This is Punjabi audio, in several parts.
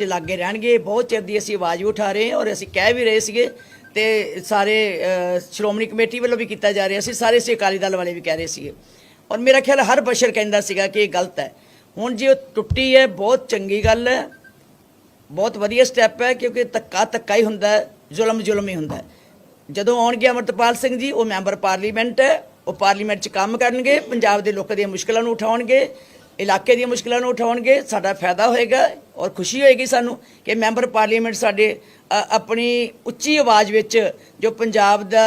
ਦੇ ਲਾਗੇ ਰਹਿਣਗੇ। ਬਹੁਤ ਚਿਰ ਦੀ ਅਸੀਂ ਆਵਾਜ਼ ਵੀ ਉਠਾ ਰਹੇ ਹਾਂ ਔਰ ਅਸੀਂ ਕਹਿ ਵੀ ਰਹੇ ਸੀਗੇ ਤੇ ਸਾਰੇ ਸ਼੍ਰੋਮਣੀ ਕਮੇਟੀ ਵੱਲੋਂ ਵੀ ਕੀਤਾ ਜਾ ਰਿਹਾ ਸੀ। ਸਾਰੇ ਸੇ ਅਕਾਲੀ ਦਲ ਵਾਲੇ ਵੀ ਕਹਿ ਰਹੇ ਸੀਗੇ। ਔਰ ਮੇਰਾ ਖਿਆਲ ਹਰ ਬਸ਼ਰ ਕਹਿੰਦਾ ਸੀਗਾ ਕਿ ਇਹ ਗਲਤ ਹੈ। ਹੁਣ ਜੇ ਉਹ ਟੁੱਟੀ ਹੈ, ਬਹੁਤ ਚੰਗੀ ਗੱਲ ਹੈ। ਬਹੁਤ ਵਧੀਆ ਸਟੈਪ ਹੈ ਕਿਉਂਕਿ ਧੱਕਾ ਧੱਕਾ ਹੀ ਹੁੰਦਾ ਹੈ, ਜ਼ੁਲਮ ਜ਼ੁਲਮ ਹੀ ਹੁੰਦਾ ਹੈ। ਜਦੋਂ ਆਉਣਗੇ ਅਮਰਤਪਾਲ ਸਿੰਘ ਜੀ, ਉਹ ਮੈਂਬਰ ਪਾਰਲੀਮੈਂਟ ਹੈ। ਉਹ ਪਾਰਲੀਮੈਂਟ 'ਚ ਕੰਮ ਕਰਨਗੇ। ਪੰਜਾਬ ਦੇ ਲੋਕਾਂ ਦੀਆਂ ਮੁਸ਼ਕਲਾਂ ਨੂੰ ਉਠਾਉਣਗੇ, ਇਲਾਕੇ ਦੀਆਂ ਮੁਸ਼ਕਲਾਂ ਨੂੰ ਉਠਾਉਣਗੇ। ਸਾਡਾ ਫਾਇਦਾ ਹੋਏਗਾ। ਔਰ ਖੁਸ਼ੀ ਹੋਏਗੀ ਸਾਨੂੰ ਕਿ ਮੈਂਬਰ ਪਾਰਲੀਮੈਂਟ ਸਾਡੇ ਆਪਣੀ ਉੱਚੀ ਆਵਾਜ਼ ਵਿੱਚ ਜੋ ਪੰਜਾਬ ਦਾ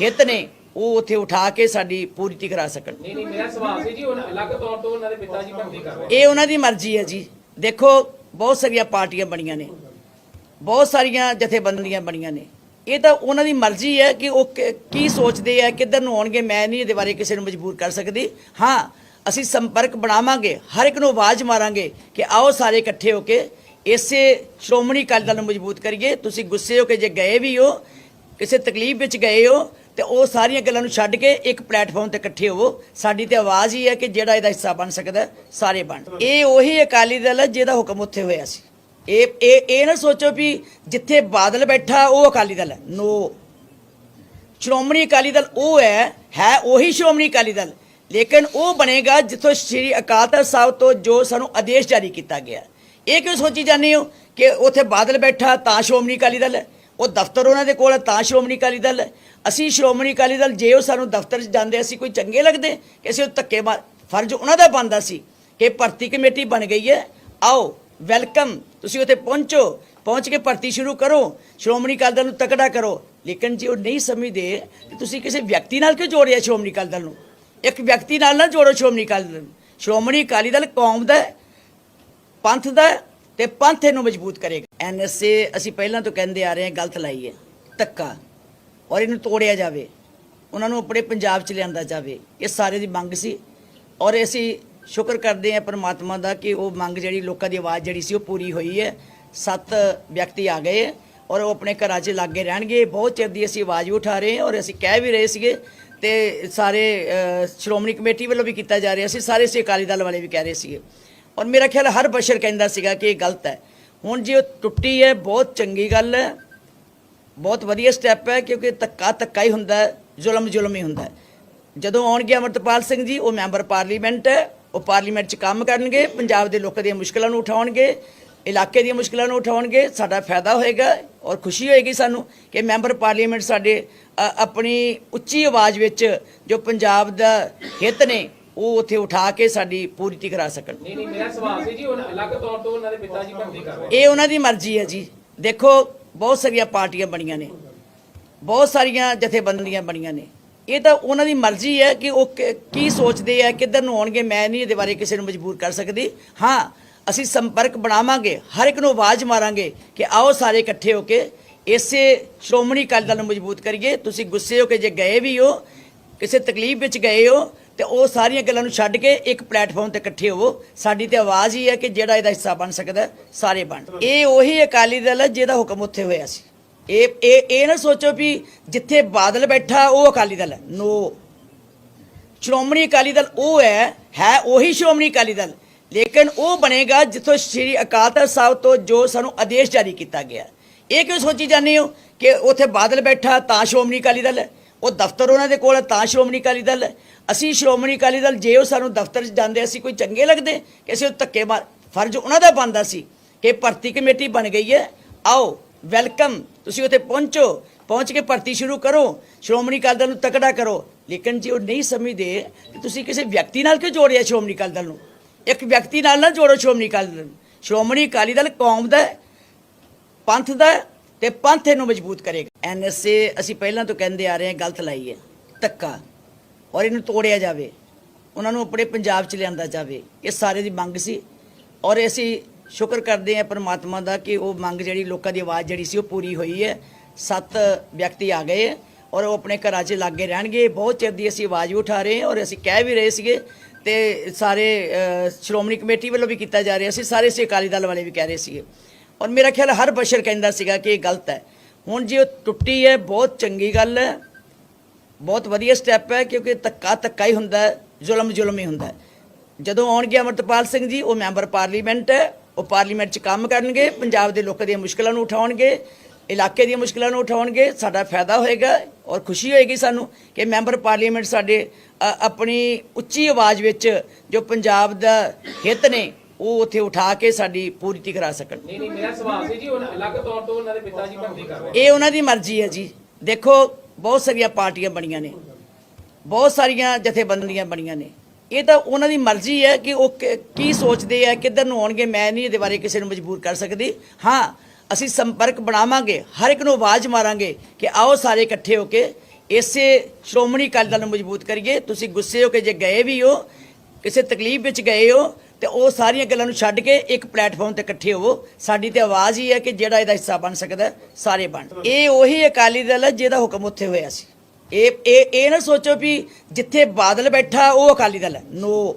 ਹਿੱਤ ਨੇ ਉਹ ਉੱਥੇ ਉਠਾ ਕੇ ਸਾਡੀ ਪੂਰਤੀ ਕਰਾ ਸਕਣ। ਨਹੀਂ ਨਹੀਂ ਮੇਰਾ ਸਵਾਲ ਸੀ ਜੀ ਉਹ ਅਲੱਗ ਤੌਰ ਤੋਂ ਉਹਨਾਂ ਦੇ ਪਿਤਾ ਜੀ ਭਰਤੀ ਕਰ ਰਹੇ ਇਹ ਉਹਨਾਂ ਦੀ ਮਰਜ਼ੀ ਹੈ ਜੀ। ਦੇਖੋ ਬਹੁਤ ਸਾਰੀਆਂ ਪਾਰਟੀਆਂ ਬਣੀਆਂ ਨੇ। ਬਹੁਤ ਸਾਰੀਆਂ ਜਥੇਬੰਦੀਆਂ ਬਣੀਆਂ ਨੇ। ਇਹ ਤਾਂ ਉਹਨਾਂ ਦੀ ਮਰਜ਼ੀ ਹੈ ਕਿ ਉਹ ਕੀ ਸੋਚਦੇ ਆ ਕਿੱਧਰ ਨੂੰ ਆਉਣਗੇ ਮੈਂ ਨਹੀਂ ਇਹਦੇ ਬਾਰੇ ਕਿਸੇ ਨੂੰ ਮਜਬੂਰ ਕਰ ਸਕਦੀ। ਹਾਂ ਅਸੀਂ ਸੰਪਰਕ ਬਣਾਵਾਂਗੇ, ਹਰ ਇੱਕ ਨੂੰ ਆਵਾਜ਼ ਮਾਰਾਂਗੇ ਕਿ ਆਓ ਸਾਰੇ ਇਕੱਠੇ ਹੋ ਕੇ ਇਸੇ ਸ਼੍ਰੋਮਣੀ ਅਕਾਲੀ ਦਲ ਨੂੰ ਮਜ਼ਬੂਤ ਕਰੀਏ। ਤੁਸੀਂ ਗੁੱਸੇ ਹੋ ਕੇ ਜੇ ਗਏ ਵੀ ਹੋ, ਕਿਸੇ ਤਕਲੀਫ ਵਿੱਚ ਗਏ ਹੋ, ਤੇ ਉਹ ਸਾਰੀਆਂ ਗੱਲਾਂ ਨੂੰ ਛੱਡ ਕੇ ਇੱਕ ਪਲੇਟਫਾਰਮ ਤੇ ਇਕੱਠੇ ਹੋਵੋ। ਸਾਡੀ ਤੇ ਆਵਾਜ਼ ਹੀ ਹੈ ਕਿ ਜਿਹੜਾ ਇਹਦਾ ਹਿੱਸਾ ਬਣ ਸਕਦਾ ਸਾਰੇ ਬਣ। ਇਹ ਉਹੀ ਅਕਾਲੀ ਦਲ ਹੈ ਜਿਹਦਾ ਹੁਕਮ ਉੱਥੇ ਹੋਇਆ ਸੀ। ਇਹ ਇਹ ਇਹ ਨਾ ਸੋਚੋ ਵੀ ਜਿੱਥੇ ਬਾਦਲ ਬੈਠਾ, ਉਹ ਅਕਾਲੀ ਦਲ ਹੈ। ਨੋ। ਸ਼੍ਰੋਮਣੀ ਅਕਾਲੀ ਦਲ ਉਹ ਹੈ ਹੈ ਉਹੀ ਸ਼੍ਰੋਮਣੀ ਅਕਾਲੀ ਦਲ। ਲੇਕਿਨ ਉਹ ਬਣੇਗਾ ਜਿੱਥੋਂ ਸ੍ਰੀ ਅਕਾਲ ਤਖਤ ਸਾਹਿਬ ਤੋਂ ਜੋ ਸਾਨੂੰ ਆਦੇਸ਼ ਜਾਰੀ ਕੀਤਾ ਗਿਆ। ਇਹ ਕਿਉਂ ਸੋਚੀ ਜਾਂਦੇ ਹੋ ਕਿ ਉੱਥੇ ਬਾਦਲ ਬੈਠਾ ਤਾਂ ਸ਼੍ਰੋਮਣੀ ਅਕਾਲੀ ਦਲ, ਉਹ ਦਫ਼ਤਰ ਉਹਨਾਂ ਦੇ ਕੋਲ ਹੈ ਤਾਂ ਸ਼੍ਰੋਮਣੀ ਅਕਾਲੀ ਦਲ। ਅਸੀਂ ਸ਼੍ਰੋਮਣੀ ਅਕਾਲੀ ਦਲ ਜੇ ਉਹ ਸਾਨੂੰ ਦਫ਼ਤਰ 'ਚ ਜਾਂਦੇ, ਅਸੀਂ ਕੋਈ ਚੰਗੇ ਲੱਗਦੇ ਕਿ ਅਸੀਂ ਉਹ ਧੱਕੇ ਮਾਰ, ਫਰਜ਼ ਉਹਨਾਂ ਦਾ ਬਣਦਾ ਸੀ ਕਿ ਭਰਤੀ ਕਮੇਟੀ ਬਣ ਗਈ ਹੈ। ਆਓ, ਵੈਲਕਮ, ਤੁਸੀਂ ਉੱਥੇ ਪਹੁੰਚੋ, ਪਹੁੰਚ ਕੇ ਭਰਤੀ ਸ਼ੁਰੂ ਕਰੋ, ਸ਼੍ਰੋਮਣੀ ਅਕਾਲੀ ਦਲ ਨੂੰ ਤਕੜਾ ਕਰੋ। ਲੇਕਿਨ ਜੇ ਉਹ ਨਹੀਂ ਸਮਝਦੇ ਕਿ ਤੁਸੀਂ ਕਿਸੇ ਵਿਅਕਤੀ ਨਾਲ ਕਿਉਂ ਜੋੜਿਆ ਸ਼੍ਰੋਮਣੀ ਅਕਾਲੀ ਦਲ ਨੂੰ? ਇੱਕ ਵਿਅਕਤੀ ਨਾਲ ਨਾ ਜੋੜੋ ਸ਼੍ਰੋਮਣੀ ਅਕਾਲੀ ਦਲ ਸ਼੍ਰੋਮਣੀ ਅਕਾਲੀ ਦਲ ਕੌਮ ਦਾ ਪੰਥ ਦਾ ਹੈ ਤੇ ਪੰਥ ਇਹਨੂੰ ਮਜ਼ਬੂਤ ਕਰੇਗਾ। ਐਨਐਸਏ ਅਸੀਂ ਪਹਿਲਾਂ ਤੋਂ ਕਹਿੰਦੇ ਆ ਰਹੇ ਹਾਂ, ਗਲਤ ਲਾਈ ਹੈ, ਧੱਕਾ। ਔਰ ਇਹਨੂੰ ਤੋੜਿਆ ਜਾਵੇ, ਉਹਨਾਂ ਨੂੰ ਆਪਣੇ ਪੰਜਾਬ ਚ ਲਿਆਂਦਾ ਜਾਵੇ, ਇਹ ਸਾਰੇ ਦੀ ਮੰਗ ਸੀ। ਔਰ ਅਸੀਂ ਸ਼ੁਕਰ ਕਰਦੇ ਹਾਂ ਪਰਮਾਤਮਾ ਦਾ ਕਿ ਉਹ ਮੰਗ ਜਿਹੜੀ ਲੋਕਾਂ ਦੀ ਆਵਾਜ਼ ਜਿਹੜੀ ਸੀ ਉਹ ਪੂਰੀ ਹੋਈ ਹੈ। ਸੱਤ ਵਿਅਕਤੀ ਆ ਗਏ ਹੈ ਔਰ ਉਹ ਆਪਣੇ ਘਰਾਂ 'ਚ ਲਾਗੇ ਰਹਿਣਗੇ। ਬਹੁਤ ਚਿਰ ਦੀ ਅਸੀਂ ਆਵਾਜ਼ ਵੀ ਉਠਾ ਰਹੇ ਹਾਂ ਔਰ ਅਸੀਂ ਕਹਿ ਵੀ ਰਹੇ ਸੀਗੇ ਤੇ ਸਾਰੇ ਸ਼੍ਰੋਮਣੀ ਕਮੇਟੀ ਵੱਲੋਂ ਵੀ ਕੀਤਾ ਜਾ ਰਿਹਾ ਸੀ, ਸਾਰੇ ਸੇ ਅਕਾਲੀ ਦਲ ਵਾਲੇ ਵੀ ਕਹਿ ਰਹੇ ਸੀਗੇ। ਔਰ ਮੇਰਾ ਖਿਆਲ ਹਰ ਬਸ਼ਰ ਕਹਿੰਦਾ ਸੀਗਾ ਕਿ ਇਹ ਗਲਤ ਹੈ। ਹੁਣ ਜੇ ਉਹ ਟੁੱਟੀ ਹੈ, ਬਹੁਤ ਚੰਗੀ ਗੱਲ ਹੈ, ਬਹੁਤ ਵਧੀਆ ਸਟੈਪ ਹੈ, ਕਿਉਂਕਿ ਧੱਕਾ ਧੱਕਾ ਹੀ ਹੁੰਦਾ ਹੈ, ਜ਼ੁਲਮ ਜ਼ੁਲਮ ਹੀ ਹੁੰਦਾ ਹੈ। ਜਦੋਂ ਆਉਣਗੇ ਅਮਰਤਪਾਲ ਸਿੰਘ ਜੀ, ਉਹ ਮੈਂਬਰ ਪਾਰਲੀਮੈਂਟ ਹੈ, ਉਹ ਪਾਰਲੀਮੈਂਟ 'ਚ ਕੰਮ ਕਰਨਗੇ, ਪੰਜਾਬ ਦੇ ਲੋਕਾਂ ਦੀਆਂ ਮੁਸ਼ਕਲਾਂ ਨੂੰ ਉਠਾਉਣਗੇ ਇਲਾਕੇ ਦੀਆਂ ਮੁਸ਼ਕਲਾਂ ਨੂੰ ਉਠਾਉਣਗੇ ਸਾਡਾ ਫਾਇਦਾ ਹੋਏਗਾ ਔਰ ਖੁਸ਼ੀ ਹੋਏਗੀ ਸਾਨੂੰ ਕਿ ਮੈਂਬਰ ਪਾਰਲੀਮੈਂਟ ਸਾਡੇ ਆਪਣੀ ਉੱਚੀ ਆਵਾਜ਼ ਵਿੱਚ ਜੋ ਪੰਜਾਬ ਦਾ ਹਿੱਤ ਨੇ ਉਹ ਉੱਥੇ ਉਠਾ ਕੇ ਸਾਡੀ ਪੂਰਤੀ ਕਰਾ ਸਕਣ। ਨਹੀਂ ਨਹੀਂ ਮੇਰਾ ਸਵਾਲ ਸੀ ਜੀ ਉਹ ਅਲੱਗ ਤੌਰ ਤੋਂ ਉਹਨਾਂ ਦੇ ਪਿਤਾ ਜੀ ਭਰਤੀ ਕਰ ਰਹੇ ਇਹ ਉਹਨਾਂ ਦੀ ਮਰਜ਼ੀ ਹੈ ਜੀ। ਦੇਖੋ ਬਹੁਤ ਸਾਰੀਆਂ ਪਾਰਟੀਆਂ ਬਣੀਆਂ ਨੇ। ਬਹੁਤ ਸਾਰੀਆਂ ਜਥੇਬੰਦੀਆਂ ਬਣੀਆਂ ਨੇ। ਇਹ ਤਾਂ ਉਹਨਾਂ ਦੀ ਮਰਜ਼ੀ ਹੈ ਕਿ ਉਹ ਕ- ਕੀ ਸੋਚਦੇ ਆ ਕਿੱਧਰ ਨੂੰ ਆਉਣਗੇ ਮੈਂ ਨਹੀਂ ਇਹਦੇ ਬਾਰੇ ਕਿਸੇ ਨੂੰ ਮਜਬੂਰ ਕਰ ਸਕਦੀ। ਹਾਂ ਅਸੀਂ ਸੰਪਰਕ ਬਣਾਵਾਂਗੇ, ਹਰ ਇੱਕ ਨੂੰ ਆਵਾਜ਼ ਮਾਰਾਂਗੇ ਕਿ ਆਓ ਸਾਰੇ ਇਕੱਠੇ ਹੋ ਕੇ ਇਸੇ ਸ਼੍ਰੋਮਣੀ ਅਕਾਲੀ ਦਲ ਨੂੰ ਮਜ਼ਬੂਤ ਕਰੀਏ। ਤੁਸੀਂ ਗੁੱਸੇ ਹੋ ਕੇ ਜੇ ਗਏ ਵੀ ਹੋ, ਕਿਸੇ ਤਕਲੀਫ ਵਿੱਚ ਗਏ ਹੋ, ਤੇ ਉਹ ਸਾਰੀਆਂ ਗੱਲਾਂ ਨੂੰ ਛੱਡ ਕੇ ਇੱਕ ਪਲੇਟਫਾਰਮ ਤੇ ਇਕੱਠੇ ਹੋਵੋ। ਸਾਡੀ ਤੇ ਆਵਾਜ਼ ਹੀ ਹੈ ਕਿ ਜਿਹੜਾ ਇਹਦਾ ਹਿੱਸਾ ਬਣ ਸਕਦਾ ਸਾਰੇ ਬਣ। ਇਹ ਉਹੀ ਅਕਾਲੀ ਦਲ ਹੈ ਜਿਹਦਾ ਹੁਕਮ ਉੱਥੇ ਹੋਇਆ ਸੀ। ਇਹ ਇਹ ਇਹ ਨਾ ਸੋਚੋ ਵੀ ਜਿੱਥੇ ਬਾਦਲ ਬੈਠਾ, ਉਹ ਅਕਾਲੀ ਦਲ ਹੈ। ਨੋ ਸ਼੍ਰੋਮਣੀ ਅਕਾਲੀ ਦਲ ਉਹ ਹੈ ਹੈ ਉਹੀ ਸ਼੍ਰੋਮਣੀ ਅਕਾਲੀ ਦਲ। ਲੇਕਿਨ ਉਹ ਬਣੇਗਾ ਜਿੱਥੋਂ ਸ੍ਰੀ ਅਕਾਲ ਤਖਤ ਸਾਹਿਬ ਤੋਂ ਜੋ ਸਾਨੂੰ ਆਦੇਸ਼ ਜਾਰੀ ਕੀਤਾ ਗਿਆ। ਇਹ ਕਿਉਂ ਸੋਚੀ ਜਾਂਦੇ ਹੋ ਕਿ ਉੱਥੇ ਬਾਦਲ ਬੈਠਾ ਤਾਂ ਸ਼੍ਰੋਮਣੀ ਅਕਾਲੀ ਦਲ ਹੈ ਉਹ ਦਫ਼ਤਰ ਉਹਨਾਂ ਦੇ ਕੋਲ ਹੈ ਤਾਂ ਸ਼੍ਰੋਮਣੀ ਅਕਾਲੀ ਦਲ। ਹੈ ਅਸੀਂ ਸ਼੍ਰੋਮਣੀ ਅਕਾਲੀ ਦਲ, ਜੇ ਉਹ ਸਾਨੂੰ ਦਫ਼ਤਰ 'ਚ ਜਾਂਦੇ, ਅਸੀਂ ਕੋਈ ਚੰਗੇ ਲੱਗਦੇ ਕਿ ਅਸੀਂ ਉਹ ਧੱਕੇ ਮਾਰ, ਫਰਜ਼ ਉਹਨਾਂ ਦਾ ਬਣਦਾ ਸੀ ਕਿ ਭਰਤੀ ਕਮੇਟੀ ਬਣ ਗਈ ਹੈ। ਆਓ, ਵੈਲਕਮ, ਤੁਸੀਂ ਉੱਥੇ ਪਹੁੰਚੋ, ਪਹੁੰਚ ਕੇ ਭਰਤੀ ਸ਼ੁਰੂ ਕਰੋ, ਸ਼੍ਰੋਮਣੀ ਅਕਾਲੀ ਦਲ ਨੂੰ ਤਕੜਾ ਕਰੋ। ਲੇਕਿਨ ਜੇ ਉਹ ਨਹੀਂ ਸਮਝਦੇ ਕਿ ਤੁਸੀਂ ਕਿਸੇ ਵਿਅਕਤੀ ਨਾਲ ਕਿਉਂ ਜੋੜਿਆ ਸ਼੍ਰੋਮਣੀ ਅਕਾਲੀ ਦਲ ਨੂੰ? ਇੱਕ ਵਿਅਕਤੀ ਨਾਲ ਨਾ ਜੋੜੋ ਸ਼੍ਰੋਮਣੀ ਅਕਾਲੀ ਦਲ। ਸ਼੍ਰੋਮਣੀ ਅਕਾਲੀ ਦਲ ਕੌਮ ਦਾ ਪੰਥ ਦਾ ਹੈ ਤੇ ਪੰਥ ਇਹਨੂੰ ਮਜ਼ਬੂਤ ਕਰੇਗਾ। ਐਨਐਸਏ ਅਸੀਂ ਪਹਿਲਾਂ ਤੋਂ ਕਹਿੰਦੇ ਆ ਰਹੇ ਹਾਂ, ਗਲਤ ਲਾਈ ਹੈ, ਧੱਕਾ। ਔਰ ਇਹਨੂੰ ਤੋੜਿਆ ਜਾਵੇ, ਉਹਨਾਂ ਨੂੰ ਆਪਣੇ ਪੰਜਾਬ 'ਚ ਲਿਆਂਦਾ ਜਾਵੇ, ਇਹ ਸਾਰੇ ਦੀ ਮੰਗ ਸੀ। ਔਰ ਅਸੀਂ ਸ਼ੁਕਰ ਕਰਦੇ ਹਾਂ ਪਰਮਾਤਮਾ ਦਾ ਕਿ ਉਹ ਮੰਗ ਜਿਹੜੀ ਲੋਕਾਂ ਦੀ ਆਵਾਜ਼ ਜਿਹੜੀ ਸੀ ਉਹ ਪੂਰੀ ਹੋਈ ਹੈ। ਸੱਤ ਵਿਅਕਤੀ ਆ ਗਏ ਹੈ ਔਰ ਉਹ ਆਪਣੇ ਘਰਾਂ 'ਚ ਲਾਗੇ ਰਹਿਣਗੇ। ਬਹੁਤ ਚਿਰ ਦੀ ਅਸੀਂ ਆਵਾਜ਼ ਵੀ ਉਠਾ ਰਹੇ ਹਾਂ ਔਰ ਅਸੀਂ ਕਹਿ ਵੀ ਰਹੇ ਸੀਗੇ ਤੇ ਸਾਰੇ ਸ਼੍ਰੋਮਣੀ ਕਮੇਟੀ ਵੱਲੋਂ ਵੀ ਕੀਤਾ ਜਾ ਰਿਹਾ ਸੀ, ਸਾਰੇ ਸੇ ਅਕਾਲੀ ਦਲ ਵਾਲੇ ਵੀ ਕਹਿ ਰਹੇ ਸੀਗੇ। ਔਰ ਮੇਰਾ ਖਿਆਲ ਹਰ ਬਸ਼ਰ ਕਹਿੰਦਾ ਸੀਗਾ ਕਿ ਇਹ ਗਲਤ ਹੈ। ਹੁਣ ਜੇ ਉਹ ਟੁੱਟੀ ਹੈ, ਬਹੁਤ ਚੰਗੀ ਗੱਲ ਹੈ, ਬਹੁਤ ਵਧੀਆ ਸਟੈਪ ਹੈ, ਕਿਉਂਕਿ ਧੱਕਾ ਧੱਕਾ ਹੀ ਹੁੰਦਾ ਹੈ, ਜ਼ੁਲਮ ਜ਼ੁਲਮ ਹੀ ਹੁੰਦਾ ਹੈ। ਜਦੋਂ ਆਉਣਗੇ ਅਮਰਤਪਾਲ ਸਿੰਘ ਜੀ, ਉਹ ਮੈਂਬਰ ਪਾਰਲੀਮੈਂਟ ਹੈ, ਉਹ ਪਾਰਲੀਮੈਂਟ 'ਚ ਕੰਮ ਕਰਨਗੇ, ਪੰਜਾਬ ਦੇ ਲੋਕਾਂ ਦੀਆਂ ਮੁਸ਼ਕਲਾਂ ਨੂੰ ਉਠਾਉਣਗੇ, ਇਲਾਕੇ ਦੀਆਂ ਮੁਸ਼ਕਲਾਂ ਨੂੰ ਉਠਾਉਣਗੇ, ਸਾਡਾ ਫਾਇਦਾ ਹੋਏਗਾ ਔਰ ਖੁਸ਼ੀ ਹੋਏਗੀ ਸਾਨੂੰ ਕਿ ਮੈਂਬਰ ਪਾਰਲੀਮੈਂਟ ਸਾਡੇ ਆਪਣੀ ਉੱਚੀ ਆਵਾਜ਼ ਵਿੱਚ ਜੋ ਪੰਜਾਬ ਦਾ ਹਿੱਤ ਨੇ ਉਹ ਉੱਥੇ ਉਠਾ ਕੇ ਸਾਡੀ ਪੂਰਤੀ ਕਰਾ ਸਕਣ। ਨਹੀਂ ਨਹੀਂ ਮੇਰਾ ਸਵਾਲ ਸੀ ਜੀ ਉਹ ਅਲੱਗ ਤੌਰ ਤੋਂ ਉਹਨਾਂ ਦੇ ਪਿਤਾ ਜੀ ਭਰਤੀ ਕਰ ਰਹੇ ਇਹ ਉਹਨਾਂ ਦੀ ਮਰਜ਼ੀ ਹੈ ਜੀ। ਦੇਖੋ ਬਹੁਤ ਸਾਰੀਆਂ ਪਾਰਟੀਆਂ ਬਣੀਆਂ ਨੇ। ਬਹੁਤ ਸਾਰੀਆਂ ਜਥੇਬੰਦੀਆਂ ਬਣੀਆਂ ਨੇ। ਇਹ ਤਾਂ ਉਹਨਾਂ ਦੀ ਮਰਜ਼ੀ ਹੈ ਕਿ ਉਹ ਕੀ ਸੋਚਦੇ ਆ ਕਿੱਧਰ ਨੂੰ ਆਉਣਗੇ ਮੈਂ ਨਹੀਂ ਇਹਦੇ ਬਾਰੇ ਕਿਸੇ ਨੂੰ ਮਜਬੂਰ ਕਰ ਸਕਦੀ। ਹਾਂ ਅਸੀਂ ਸੰਪਰਕ ਬਣਾਵਾਂਗੇ, ਹਰ ਇੱਕ ਨੂੰ ਆਵਾਜ਼ ਮਾਰਾਂਗੇ ਕਿ ਆਓ ਸਾਰੇ ਇਕੱਠੇ ਹੋ ਕੇ ਇਸੇ ਸ਼੍ਰੋਮਣੀ ਅਕਾਲੀ ਦਲ ਨੂੰ ਮਜ਼ਬੂਤ ਕਰੀਏ। ਤੁਸੀਂ ਗੁੱਸੇ ਹੋ ਕੇ ਜੇ ਗਏ ਵੀ ਹੋ, ਕਿਸੇ ਤਕਲੀਫ ਵਿੱਚ ਗਏ ਹੋ, ਤੇ ਉਹ ਸਾਰੀਆਂ ਗੱਲਾਂ ਨੂੰ ਛੱਡ ਕੇ ਇੱਕ ਪਲੇਟਫਾਰਮ ਤੇ ਇਕੱਠੇ ਹੋਵੋ। ਸਾਡੀ ਤੇ ਆਵਾਜ਼ ਹੀ ਹੈ ਕਿ ਜਿਹੜਾ ਇਹਦਾ ਹਿੱਸਾ ਬਣ ਸਕਦਾ ਸਾਰੇ ਬਣ। ਇਹ ਉਹੀ ਅਕਾਲੀ ਦਲ ਹੈ ਜਿਹਦਾ ਹੁਕਮ ਉੱਥੇ ਹੋਇਆ ਸੀ। ਇਹ ਇਹ ਇਹ ਨਾ ਸੋਚੋ ਵੀ ਜਿੱਥੇ ਬਾਦਲ ਬੈਠਾ, ਉਹ ਅਕਾਲੀ ਦਲ ਹੈ। ਨੋ।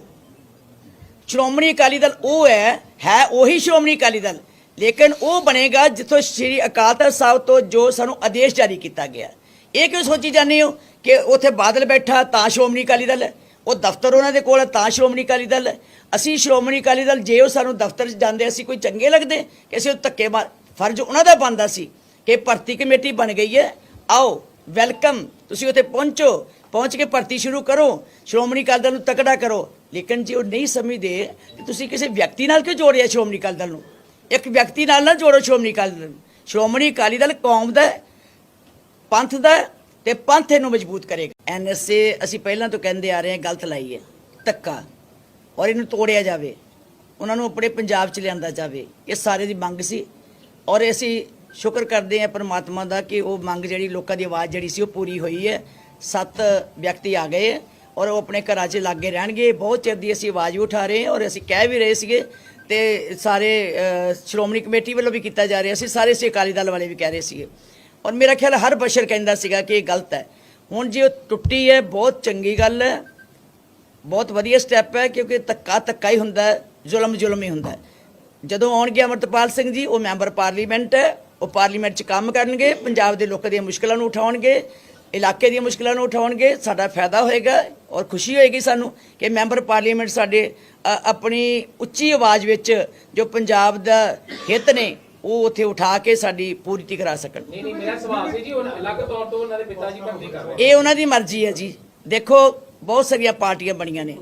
ਸ਼੍ਰੋਮਣੀ ਅਕਾਲੀ ਦਲ ਉਹ ਹੈ ਹੈ ਉਹੀ ਸ਼੍ਰੋਮਣੀ ਅਕਾਲੀ ਦਲ। ਲੇਕਿਨ ਉਹ ਬਣੇਗਾ ਜਿੱਥੋਂ ਸ੍ਰੀ ਅਕਾਲ ਤਖਤ ਸਾਹਿਬ ਤੋਂ ਜੋ ਸਾਨੂੰ ਆਦੇਸ਼ ਜਾਰੀ ਕੀਤਾ ਗਿਆ। ਇਹ ਕਿਉਂ ਸੋਚੀ ਜਾਂਦੇ ਹੋ ਕਿ ਉੱਥੇ ਬਾਦਲ ਬੈਠਾ ਤਾਂ ਸ਼੍ਰੋਮਣੀ ਅਕਾਲੀ ਦਲ ਹੈ ਉਹ ਦਫ਼ਤਰ ਉਹਨਾਂ ਦੇ ਕੋਲ ਤਾਂ ਸ਼੍ਰੋਮਣੀ ਅਕਾਲੀ ਦਲ। ਹੈ ਅਸੀਂ ਸ਼੍ਰੋਮਣੀ ਅਕਾਲੀ ਦਲ, ਜੇ ਉਹ ਸਾਨੂੰ ਦਫ਼ਤਰ 'ਚ ਜਾਂਦੇ, ਅਸੀਂ ਕੋਈ ਚੰਗੇ ਲੱਗਦੇ ਕਿ ਅਸੀਂ ਉਹ ਧੱਕੇ ਮਾਰ, ਫਰਜ਼ ਉਹਨਾਂ ਦਾ ਬਣਦਾ ਸੀ ਕਿ ਭਰਤੀ ਕਮੇਟੀ ਬਣ ਗਈ ਹੈ। ਆਓ, ਵੈਲਕਮ, ਤੁਸੀਂ ਉੱਥੇ ਪਹੁੰਚੋ, ਪਹੁੰਚ ਕੇ ਭਰਤੀ ਸ਼ੁਰੂ ਕਰੋ, ਸ਼੍ਰੋਮਣੀ ਅਕਾਲੀ ਦਲ ਨੂੰ ਤਕੜਾ ਕਰੋ। ਲੇਕਿਨ ਜੇ ਉਹ ਨਹੀਂ ਸਮਝਦੇ ਕਿ ਤੁਸੀਂ ਕਿਸੇ ਵਿਅਕਤੀ ਨਾਲ ਕਿਉਂ ਜੋੜਿਆ ਸ਼੍ਰੋਮਣੀ ਅਕਾਲੀ ਦਲ ਨੂੰ? ਇੱਕ ਵਿਅਕਤੀ ਨਾਲ ਨਾ ਜੋੜੋ ਸ਼੍ਰੋਮਣੀ ਅਕਾਲੀ ਦਲ। ਸ਼੍ਰੋਮਣੀ ਅਕਾਲੀ ਦਲ ਕੌਮ ਦਾ ਪੰਥ ਦਾ ਹੈ ਤੇ ਪੰਥ ਇਹਨੂੰ ਮਜ਼ਬੂਤ ਕਰੇਗਾ। ਐਨਐਸਏ ਅਸੀਂ ਪਹਿਲਾਂ ਤੋਂ ਕਹਿੰਦੇ ਆ ਰਹੇ ਹਾਂ, ਗਲਤ ਲਾਈ ਹੈ, ਧੱਕਾ। ਔਰ ਇਹਨੂੰ ਤੋੜਿਆ ਜਾਵੇ, ਉਹਨਾਂ ਨੂੰ ਆਪਣੇ ਪੰਜਾਬ 'ਚ ਲਿਆਂਦਾ ਜਾਵੇ, ਇਹ ਸਾਰੇ ਦੀ ਮੰਗ ਸੀ। ਔਰ ਅਸੀਂ ਸ਼ੁਕਰ ਕਰਦੇ ਹਾਂ ਪਰਮਾਤਮਾ ਦਾ ਕਿ ਉਹ ਮੰਗ ਜਿਹੜੀ ਲੋਕਾਂ ਦੀ ਆਵਾਜ਼ ਜਿਹੜੀ ਸੀ, ਉਹ ਪੂਰੀ ਹੋਈ ਹੈ। ਸੱਤ ਵਿਅਕਤੀ ਆ ਗਏ ਹੈ ਔਰ ਉਹ ਆਪਣੇ ਘਰਾਂ 'ਚ ਲਾਗੇ ਰਹਿਣਗੇ। ਬਹੁਤ ਚਿਰ ਦੀ ਅਸੀਂ ਆਵਾਜ਼ ਵੀ ਉਠਾ ਰਹੇ ਹਾਂ ਔਰ ਅਸੀਂ ਕਹਿ ਵੀ ਰਹੇ ਸੀਗੇ ਤੇ ਸਾਰੇ ਸ਼੍ਰੋਮਣੀ ਕਮੇਟੀ ਵੱਲੋਂ ਵੀ ਕੀਤਾ ਜਾ ਰਿਹਾ ਸੀ, ਸਾਰੇ ਸੇ ਅਕਾਲੀ ਦਲ ਵਾਲੇ ਵੀ ਕਹਿ ਰਹੇ ਸੀਗੇ। ਔਰ ਮੇਰਾ ਖਿਆਲ ਹਰ ਬਸ਼ਰ ਕਹਿੰਦਾ ਸੀਗਾ ਕਿ ਇਹ ਗਲਤ ਹੈ। ਹੁਣ ਜੇ ਉਹ ਟੁੱਟੀ ਹੈ, ਬਹੁਤ ਚੰਗੀ ਗੱਲ ਹੈ, ਬਹੁਤ ਵਧੀਆ ਸਟੈਪ ਹੈ, ਕਿਉਂਕਿ ਧੱਕਾ ਧੱਕਾ ਹੀ ਹੁੰਦਾ ਹੈ, ਜ਼ੁਲਮ ਜ਼ੁਲਮ ਹੀ ਹੁੰਦਾ ਹੈ। ਜਦੋਂ ਆਉਣਗੇ ਅਮਰਤਪਾਲ ਸਿੰਘ ਜੀ, ਉਹ ਮੈਂਬਰ ਪਾਰਲੀਮੈਂਟ ਹੈ, ਉਹ ਪਾਰਲੀਮੈਂਟ 'ਚ ਕੰਮ ਕਰਨਗੇ, ਪੰਜਾਬ ਦੇ ਲੋਕਾਂ ਦੀਆਂ ਮੁਸ਼ਕਲਾਂ ਨੂੰ ਉਠਾਉਣਗੇ, ਇਲਾਕੇ ਦੀਆਂ ਮੁਸ਼ਕਲਾਂ ਨੂੰ ਉਠਾਉਣਗੇ, ਸਾਡਾ ਫਾਇਦਾ ਹੋਏਗਾ ਔਰ ਖੁਸ਼ੀ ਹੋਏਗੀ ਸਾਨੂੰ ਕਿ ਮੈਂਬਰ ਪਾਰਲੀਮੈਂਟ ਸਾਡੇ ਆਪਣੀ ਉੱਚੀ ਆਵਾਜ਼ ਵਿੱਚ ਜੋ ਪੰਜਾਬ ਦਾ ਹਿੱਤ ਨੇ ਉਹ ਉੱਥੇ ਉਠਾ ਕੇ ਸਾਡੀ ਪੂਰਤੀ ਕਰਾ ਸਕਣ। ਨਹੀਂ ਨਹੀਂ ਮੇਰਾ ਸਵਾਲ ਸੀ ਜੀ ਉਹ ਅਲੱਗ ਤੌਰ ਤੋਂ ਉਹਨਾਂ ਦੇ ਪਿਤਾ ਜੀ ਭਰਤੀ ਕਰ ਰਹੇ ਇਹ ਉਹਨਾਂ ਦੀ ਮਰਜ਼ੀ ਹੈ ਜੀ। ਦੇਖੋ ਬਹੁਤ ਸਾਰੀਆਂ ਪਾਰਟੀਆਂ ਬਣੀਆਂ ਨੇ।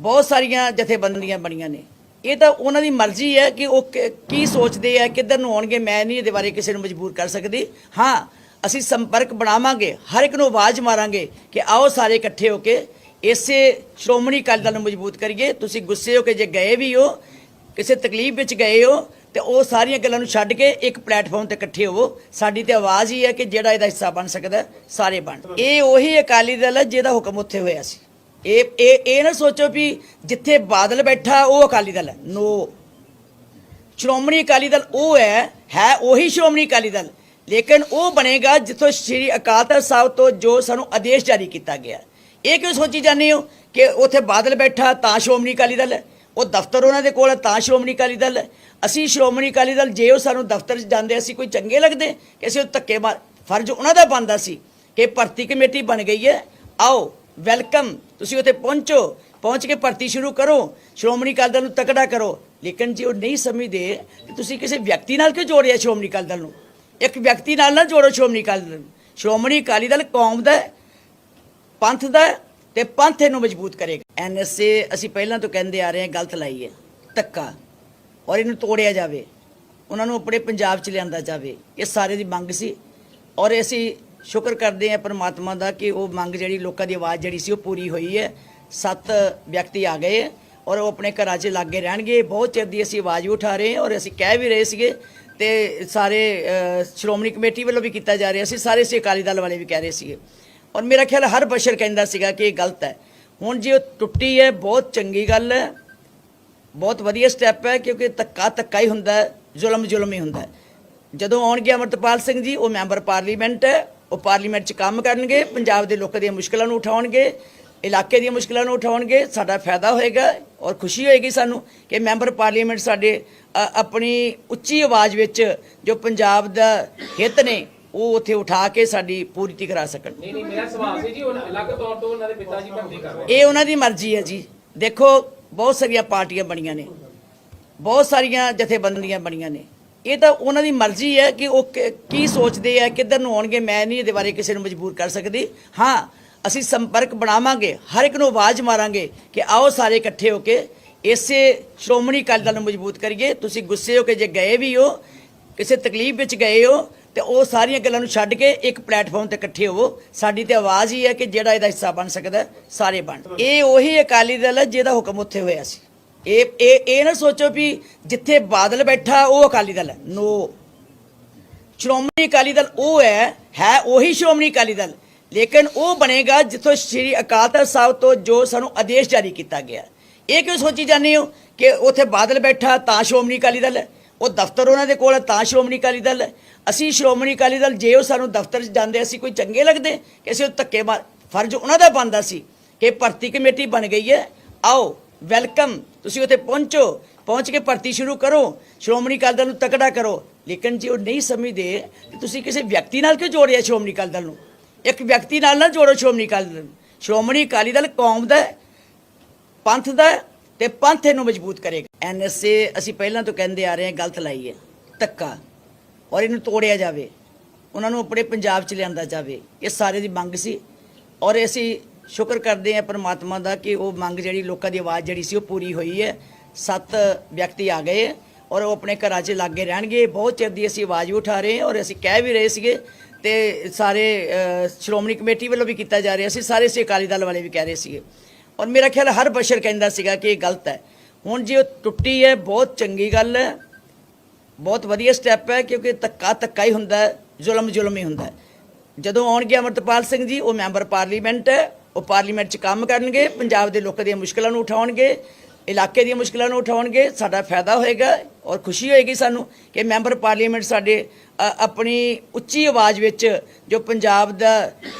ਬਹੁਤ ਸਾਰੀਆਂ ਜਥੇਬੰਦੀਆਂ ਬਣੀਆਂ ਨੇ। ਇਹ ਤਾਂ ਉਹਨਾਂ ਦੀ ਮਰਜ਼ੀ ਹੈ ਕਿ ਉਹ ਕ- ਕੀ ਸੋਚਦੇ ਆ ਕਿੱਧਰ ਨੂੰ ਆਉਣਗੇ। ਮੈਂ ਨਹੀਂ ਇਹਦੇ ਬਾਰੇ ਕਿਸੇ ਨੂੰ ਮਜਬੂਰ ਕਰ ਸਕਦੀ। ਹਾਂ ਅਸੀਂ ਸੰਪਰਕ ਬਣਾਵਾਂਗੇ। ਹਰ ਇੱਕ ਨੂੰ ਆਵਾਜ਼ ਮਾਰਾਂਗੇ ਕਿ ਆਓ ਸਾਰੇ ਇਕੱਠੇ ਹੋ ਕੇ ਇਸੇ ਸ਼੍ਰੋਮਣੀ ਅਕਾਲੀ ਦਲ ਨੂੰ ਮਜ਼ਬੂਤ ਕਰੀਏ। ਤੁਸੀਂ ਗੁੱਸੇ ਹੋ ਕੇ ਜੇ ਗਏ ਵੀ ਹੋ, ਕਿਸੇ ਤਕਲੀਫ ਵਿੱਚ ਗਏ ਹੋ, ਤੇ ਉਹ ਸਾਰੀਆਂ ਗੱਲਾਂ ਨੂੰ ਛੱਡ ਕੇ ਇੱਕ ਪਲੇਟਫਾਰਮ ਤੇ ਇਕੱਠੇ ਹੋਵੋ। ਸਾਡੀ ਤੇ ਆਵਾਜ਼ ਹੀ ਹੈ ਕਿ ਜਿਹੜਾ ਇਹਦਾ ਹਿੱਸਾ ਬਣ ਸਕਦਾ, ਸਾਰੇ ਬਣ। ਇਹ ਉਹੀ ਅਕਾਲੀ ਦਲ ਹੈ ਜਿਹਦਾ ਹੁਕਮ ਉੱਥੇ ਹੋਇਆ ਸੀ। ਇਹ ਇਹ ਇਹ ਨਾ ਸੋਚੋ ਵੀ ਜਿੱਥੇ ਬਾਦਲ ਬੈਠਾ, ਉਹ ਅਕਾਲੀ ਦਲ ਹੈ। ਨੋ ਸ਼੍ਰੋਮਣੀ ਅਕਾਲੀ ਦਲ ਉਹ ਹੈ ਹੈ ਉਹੀ ਸ਼੍ਰੋਮਣੀ ਅਕਾਲੀ ਦਲ। ਲੇਕਿਨ ਉਹ ਬਣੇਗਾ ਜਿੱਥੋਂ ਸ੍ਰੀ ਅਕਾਲ ਤਖਤ ਸਾਹਿਬ ਤੋਂ ਜੋ ਸਾਨੂੰ ਆਦੇਸ਼ ਜਾਰੀ ਕੀਤਾ ਗਿਆ। ਇਹ ਕਿਉਂ ਸੋਚੀ ਜਾਂਦੇ ਹੋ ਕਿ ਉੱਥੇ ਬਾਦਲ ਬੈਠਾ ਤਾਂ ਸ਼੍ਰੋਮਣੀ ਅਕਾਲੀ ਦਲ? ਹੈ ਉਹ ਦਫ਼ਤਰ ਉਹਨਾਂ ਦੇ ਕੋਲ ਹੈ ਤਾਂ ਸ਼੍ਰੋਮਣੀ ਅਕਾਲੀ ਦਲ। ਹੈ ਅਸੀਂ ਸ਼੍ਰੋਮਣੀ ਅਕਾਲੀ ਦਲ, ਜੇ ਉਹ ਸਾਨੂੰ ਦਫ਼ਤਰ 'ਚ ਜਾਂਦੇ, ਅਸੀਂ ਕੋਈ ਚੰਗੇ ਲੱਗਦੇ ਕਿ ਅਸੀਂ ਉਹ ਧੱਕੇ ਮਾਰ ਫਰਜ਼ ਉਹਨਾਂ ਦਾ ਬਣਦਾ ਸੀ ਕਿ ਭਰਤੀ ਕਮੇਟੀ ਬਣ ਗਈ ਹੈ। ਆਓ, ਵੈਲਕਮ। ਤੁਸੀਂ ਉੱਥੇ ਪਹੁੰਚੋ। ਪਹੁੰਚ ਕੇ ਭਰਤੀ ਸ਼ੁਰੂ ਕਰੋ। ਸ਼੍ਰੋਮਣੀ ਅਕਾਲੀ ਦਲ ਨੂੰ ਤਕੜਾ ਕਰੋ। ਲੇਕਿਨ ਜੇ ਉਹ ਨਹੀਂ ਸਮਝਦੇ ਕਿ ਤੁਸੀਂ ਕਿਸੇ ਵਿਅਕਤੀ ਨਾਲ ਕਿਉਂ ਜੋੜਿਆ ਸ਼੍ਰੋਮਣੀ ਅਕਾਲੀ ਦਲ ਨੂੰ? ਇੱਕ ਵਿਅਕਤੀ ਨਾਲ ਨਾ ਜੋੜੋ ਸ਼੍ਰੋਮਣੀ ਅਕਾਲੀ ਦਲ ਨੂੰ। ਸ਼੍ਰੋਮਣੀ ਅਕਾਲੀ ਦਲ ਕੌਮ ਦਾ ਪੰਥ ਦਾ ਹੈ ਤੇ ਪੰਥ ਇਹਨੂੰ ਮਜ਼ਬੂਤ ਕਰੇਗਾ। ਐਨਐਸਏ ਅਸੀਂ ਪਹਿਲਾਂ ਤੋਂ ਕਹਿੰਦੇ ਆ ਰਹੇ ਹਾਂ, ਗਲਤ ਲਾਈ ਹੈ, ਧੱਕਾ। ਔਰ ਇਹਨੂੰ ਤੋੜਿਆ ਜਾਵੇ, ਉਹਨਾਂ ਨੂੰ ਆਪਣੇ ਪੰਜਾਬ 'ਚ ਲਿਆਂਦਾ ਜਾਵੇ, ਇਹ ਸਾਰੇ ਦੀ ਮੰਗ ਸੀ। ਔਰ ਅਸੀਂ ਸ਼ੁਕਰ ਕਰਦੇ ਹਾਂ ਪਰਮਾਤਮਾ ਦਾ ਕਿ ਉਹ ਮੰਗ ਜਿਹੜੀ ਲੋਕਾਂ ਦੀ ਆਵਾਜ਼ ਜਿਹੜੀ ਸੀ ਉਹ ਪੂਰੀ ਹੋਈ ਹੈ। ਸੱਤ ਵਿਅਕਤੀ ਆ ਗਏ ਔਰ ਉਹ ਆਪਣੇ ਘਰਾਂ 'ਚ ਲਾਗੇ ਰਹਿਣਗੇ। ਬਹੁਤ ਚਿਰ ਦੀ ਅਸੀਂ ਆਵਾਜ਼ ਵੀ ਉਠਾ ਰਹੇ ਹਾਂ ਔਰ ਅਸੀਂ ਕਹਿ ਵੀ ਰਹੇ ਸੀਗੇ ਤੇ ਸਾਰੇ ਸ਼੍ਰੋਮਣੀ ਕਮੇਟੀ ਵੱਲੋਂ ਵੀ ਕੀਤਾ ਜਾ ਰਿਹਾ ਸੀ। ਸਾਰੇ ਸੇ ਅਕਾਲੀ ਦਲ ਵਾਲੇ ਵੀ ਕਹਿ ਰਹੇ ਸੀਗੇ। ਔਰ ਮੇਰਾ ਖਿਆਲ ਹਰ ਬਸ਼ਰ ਕਹਿੰਦਾ ਸੀਗਾ ਕਿ ਇਹ ਗਲਤ ਹੈ। ਹੁਣ ਜੇ ਉਹ ਟੁੱਟੀ ਹੈ, ਬਹੁਤ ਚੰਗੀ ਗੱਲ ਹੈ। ਬਹੁਤ ਵਧੀਆ ਸਟੈਪ ਹੈ, ਕਿਉਂਕਿ ਧੱਕਾ ਧੱਕਾ ਹੀ ਹੁੰਦਾ ਹੈ, ਜ਼ੁਲਮ ਜ਼ੁਲਮ ਹੀ ਹੁੰਦਾ ਹੈ। ਜਦੋਂ ਆਉਣਗੇ ਅਮਰਤਪਾਲ ਸਿੰਘ ਜੀ, ਉਹ ਮੈਂਬਰ ਪਾਰਲੀਮੈਂਟ ਹੈ, ਉਹ ਪਾਰਲੀਮੈਂਟ 'ਚ ਕੰਮ ਕਰਨਗੇ, ਪੰਜਾਬ ਦੇ ਲੋਕਾਂ ਦੀਆਂ ਮੁਸ਼ਕਲਾਂ ਨੂੰ ਉਠਾਉਣਗੇ, ਇਲਾਕੇ ਦੀਆਂ ਮੁਸ਼ਕਲਾਂ ਨੂੰ ਉਠਾਉਣਗੇ, ਸਾਡਾ ਫਾਇਦਾ ਹੋਏਗਾ ਔਰ ਖੁਸ਼ੀ ਹੋਏਗੀ ਸਾਨੂੰ ਕਿ ਮੈਂਬਰ ਪਾਰਲੀਮੈਂਟ ਸਾਡੇ ਆਪਣੀ ਉੱਚੀ ਆਵਾਜ਼ ਵਿੱਚ ਜੋ ਪੰਜਾਬ ਦਾ ਹਿੱਤ ਨੇ ਉਹ ਉੱਥੇ ਉਠਾ ਕੇ ਸਾਡੀ ਪੂਰਤੀ ਕਰਾ ਸਕਣ। ਨਹੀਂ ਨਹੀਂ ਮੇਰਾ ਸਵਾਲ ਸੀ ਜੀ ਉਹ ਅਲੱਗ ਤੌਰ ਤੋਂ ਉਹਨਾਂ ਦੇ ਪਿਤਾ ਜੀ ਭਰਤੀ ਕਰ ਰਹੇ ਇਹ ਉਹਨਾਂ ਦੀ ਮਰਜ਼ੀ ਹੈ ਜੀ। ਦੇਖੋ ਬਹੁਤ ਸਾਰੀਆਂ ਪਾਰਟੀਆਂ ਬਣੀਆਂ ਨੇ। ਬਹੁਤ ਸਾਰੀਆਂ ਜਥੇਬੰਦੀਆਂ ਬਣੀਆਂ ਨੇ। ਇਹ ਤਾਂ ਉਹਨਾਂ ਦੀ ਮਰਜ਼ੀ ਹੈ ਕਿ ਉਹ ਕ- ਕੀ ਸੋਚਦੇ ਆ ਕਿੱਧਰ ਨੂੰ ਆਉਣਗੇ। ਮੈਂ ਨਹੀਂ ਇਹਦੇ ਬਾਰੇ ਕਿਸੇ ਨੂੰ ਮਜਬੂਰ ਕਰ ਸਕਦੀ। ਹਾਂ ਅਸੀਂ ਸੰਪਰਕ ਬਣਾਵਾਂਗੇ ਹਰ ਇੱਕ ਨੂੰ ਆਵਾਜ਼ ਮਾਰਾਂਗੇ ਕਿ ਆਓ ਸਾਰੇ ਇਕੱਠੇ ਹੋ ਕੇ ਇਸੇ ਸ਼੍ਰੋਮਣੀ ਅਕਾਲੀ ਦਲ ਨੂੰ ਮਜ਼ਬੂਤ ਕਰੀਏ। ਤੁਸੀਂ ਗੁੱਸੇ ਹੋ ਕੇ ਜੇ ਗਏ ਵੀ ਹੋ ਕਿਸੇ ਤਕਲੀਫ ਵਿੱਚ ਗਏ ਹੋ ਤੇ ਉਹ ਸਾਰੀਆਂ ਗੱਲਾਂ ਨੂੰ ਛੱਡ ਕੇ ਇੱਕ ਪਲੇਟਫਾਰਮ ਤੇ ਇਕੱਠੇ ਹੋਵੋ। ਸਾਡੀ ਤੇ ਆਵਾਜ਼ ਹੀ ਹੈ ਕਿ ਜਿਹੜਾ ਇਹਦਾ ਹਿੱਸਾ ਬਣ ਸਕਦਾ, ਸਾਰੇ ਬਣ। ਇਹ ਉਹੀ ਅਕਾਲੀ ਦਲ ਹੈ ਜਿਹਦਾ ਹੁਕਮ ਉੱਥੇ ਹੋਇਆ ਸੀ। ਇਹ ਇਹ ਇਹ ਨਾ ਸੋਚੋ ਵੀ ਜਿੱਥੇ ਬਾਦਲ ਬੈਠਾ, ਉਹ ਅਕਾਲੀ ਦਲ ਹੈ। ਨੋ ਸ਼੍ਰੋਮਣੀ ਅਕਾਲੀ ਦਲ ਉਹ ਹੈ ਹੈ ਉਹੀ ਸ਼੍ਰੋਮਣੀ ਅਕਾਲੀ ਦਲ। ਲੇਕਿਨ ਉਹ ਬਣੇਗਾ ਜਿੱਥੋਂ ਸ੍ਰੀ ਅਕਾਲ ਤਖਤ ਸਾਹਿਬ ਤੋਂ ਜੋ ਸਾਨੂੰ ਆਦੇਸ਼ ਜਾਰੀ ਕੀਤਾ ਗਿਆ। ਇਹ ਕਿਉਂ ਸੋਚੀ ਜਾਂਦੇ ਹੋ ਕਿ ਉੱਥੇ ਬਾਦਲ ਬੈਠਾ ਤਾਂ ਸ਼੍ਰੋਮਣੀ ਅਕਾਲੀ ਦਲ ਹੈ? ਉਹ ਦਫ਼ਤਰ ਉਹਨਾਂ ਦੇ ਕੋਲ ਤਾਂ ਸ਼੍ਰੋਮਣੀ ਅਕਾਲੀ ਦਲ ਹੈ। ਅਸੀਂ ਸ਼੍ਰੋਮਣੀ ਅਕਾਲੀ ਦਲ, ਜੇ ਉਹ ਸਾਨੂੰ ਦਫ਼ਤਰ 'ਚ ਜਾਂਦੇ, ਅਸੀਂ ਕੋਈ ਚੰਗੇ ਲੱਗਦੇ? ਕਿ ਅਸੀਂ ਉਹ ਧੱਕੇ ਮਾਰ, ਫਰਜ਼ ਉਹਨਾਂ ਦਾ ਬਣਦਾ ਸੀ ਕਿ ਭਰਤੀ ਕਮੇਟੀ ਬਣ ਗਈ ਹੈ। ਆਓ, ਵੈਲਕਮ, ਤੁਸੀਂ ਉੱਥੇ ਪਹੁੰਚੋ, ਪਹੁੰਚ ਕੇ ਭਰਤੀ ਸ਼ੁਰੂ ਕਰੋ। ਸ਼੍ਰੋਮਣੀ ਅਕਾਲੀ ਦਲ ਨੂੰ ਤਕੜਾ ਕਰੋ। ਲੇਕਿਨ ਜੇ ਉਹ ਨਹੀਂ ਸਮਝਦੇ ਤੁਸੀਂ ਕਿਸੇ ਵਿਅਕਤੀ ਨਾਲ ਕਿਉਂ ਜੋੜਿਆ ਸ਼੍ਰੋਮਣੀ ਅਕਾਲੀ ਦਲ ਨੂੰ? ਇੱਕ ਵਿਅਕਤੀ ਨਾਲ ਨਾ ਜੋੜੋ ਸ਼੍ਰੋਮਣੀ ਅਕਾਲੀ ਦਲ ਨੂੰ। ਸ਼੍ਰੋਮਣੀ ਅਕਾਲੀ ਦਲ ਕੌਮ ਦਾ ਪੰਥ ਦਾ ਹੈ, ਤੇ ਪੰਥ ਇਹਨੂੰ ਮਜ਼ਬੂਤ ਕਰੇਗਾ। ਐਨਐਸਏ ਅਸੀਂ ਪਹਿਲਾਂ ਤੋਂ ਕਹਿੰਦੇ ਆ ਰਹੇ ਹਾਂ, ਗਲਤ ਲਾਈ ਹੈ, ਧੱਕਾ। ਔਰ ਇਹਨੂੰ ਤੋੜਿਆ ਜਾਵੇ, ਉਹਨਾਂ ਨੂੰ ਆਪਣੇ ਪੰਜਾਬ ਚ ਲਿਆਂਦਾ ਜਾਵੇ, ਇਹ ਸਾਰੇ ਦੀ ਮੰਗ ਸੀ। ਔਰ ਅਸੀਂ ਸ਼ੁਕਰ ਕਰਦੇ ਹਾਂ ਪਰਮਾਤਮਾ ਦਾ ਕਿ ਉਹ ਮੰਗ ਜਿਹੜੀ ਲੋਕਾਂ ਦੀ ਆਵਾਜ਼ ਜਿਹੜੀ ਸੀ ਉਹ ਪੂਰੀ ਹੋਈ ਹੈ। ਸੱਤ ਵਿਅਕਤੀ ਆ ਗਏ ਔਰ ਉਹ ਆਪਣੇ ਘਰਾਂ 'ਚ ਲਾਗੇ ਰਹਿਣਗੇ। ਬਹੁਤ ਚਿਰ ਦੀ ਅਸੀਂ ਆਵਾਜ਼ ਵੀ ਉਠਾ ਰਹੇ ਹਾਂ ਔਰ ਅਸੀਂ ਕਹਿ ਵੀ ਰਹੇ ਸੀਗੇ ਤੇ ਸਾਰੇ ਸ਼੍ਰੋਮਣੀ ਕਮੇਟੀ ਵੱਲੋਂ ਵੀ ਕੀਤਾ ਜਾ ਰਿਹਾ ਸੀ। ਸਾਰੇ ਸੇ ਅਕਾਲੀ ਦਲ ਵਾਲੇ ਵੀ ਕਹਿ ਰਹੇ ਸੀਗੇ। ਔਰ ਮੇਰਾ ਖਿਆਲ ਹਰ ਬਸ਼ਰ ਕਹਿੰਦਾ ਸੀਗਾ ਕਿ ਇਹ ਗਲਤ ਹੈ। ਹੁਣ ਜੇ ਉਹ ਟੁੱਟੀ ਹੈ, ਬਹੁਤ ਚੰਗੀ ਗੱਲ ਹੈ। ਬਹੁਤ ਵਧੀਆ ਸਟੈਪ ਹੈ ਕਿਉਂਕਿ ਧੱਕਾ ਧੱਕਾ ਹੀ ਹੁੰਦਾ ਹੈ ਜ਼ੁਲਮ ਜ਼ੁਲਮ ਹੀ ਹੁੰਦਾ ਹੈ। ਜਦੋਂ ਆਉਣਗੇ ਅਮਰਤਪਾਲ ਸਿੰਘ ਜੀ ਉਹ ਮੈਂਬਰ ਪਾਰਲੀਮੈਂਟ ਹੈ ਉਹ ਪਾਰਲੀਮੈਂਟ 'ਚ ਕੰਮ ਕਰਨਗੇ ਪੰਜਾਬ ਦੇ ਲੋਕਾਂ ਦੀਆਂ ਮੁਸ਼ਕਲਾਂ ਨੂੰ ਉਠਾਉਣਗੇ ਇਲਾਕੇ ਦੀਆਂ ਮੁਸ਼ਕਲਾਂ ਨੂੰ ਉਠਾਉਣਗੇ ਸਾਡਾ ਫਾਇਦਾ ਹੋਏਗਾ ਔਰ ਖੁਸ਼ੀ ਹੋਏਗੀ ਸਾਨੂੰ ਕਿ ਮੈਂਬਰ ਪਾਰਲੀਮੈਂਟ ਸਾਡੇ ਆਪਣੀ ਉੱਚੀ ਆਵਾਜ਼ ਵਿੱਚ ਜੋ ਪੰਜਾਬ ਦਾ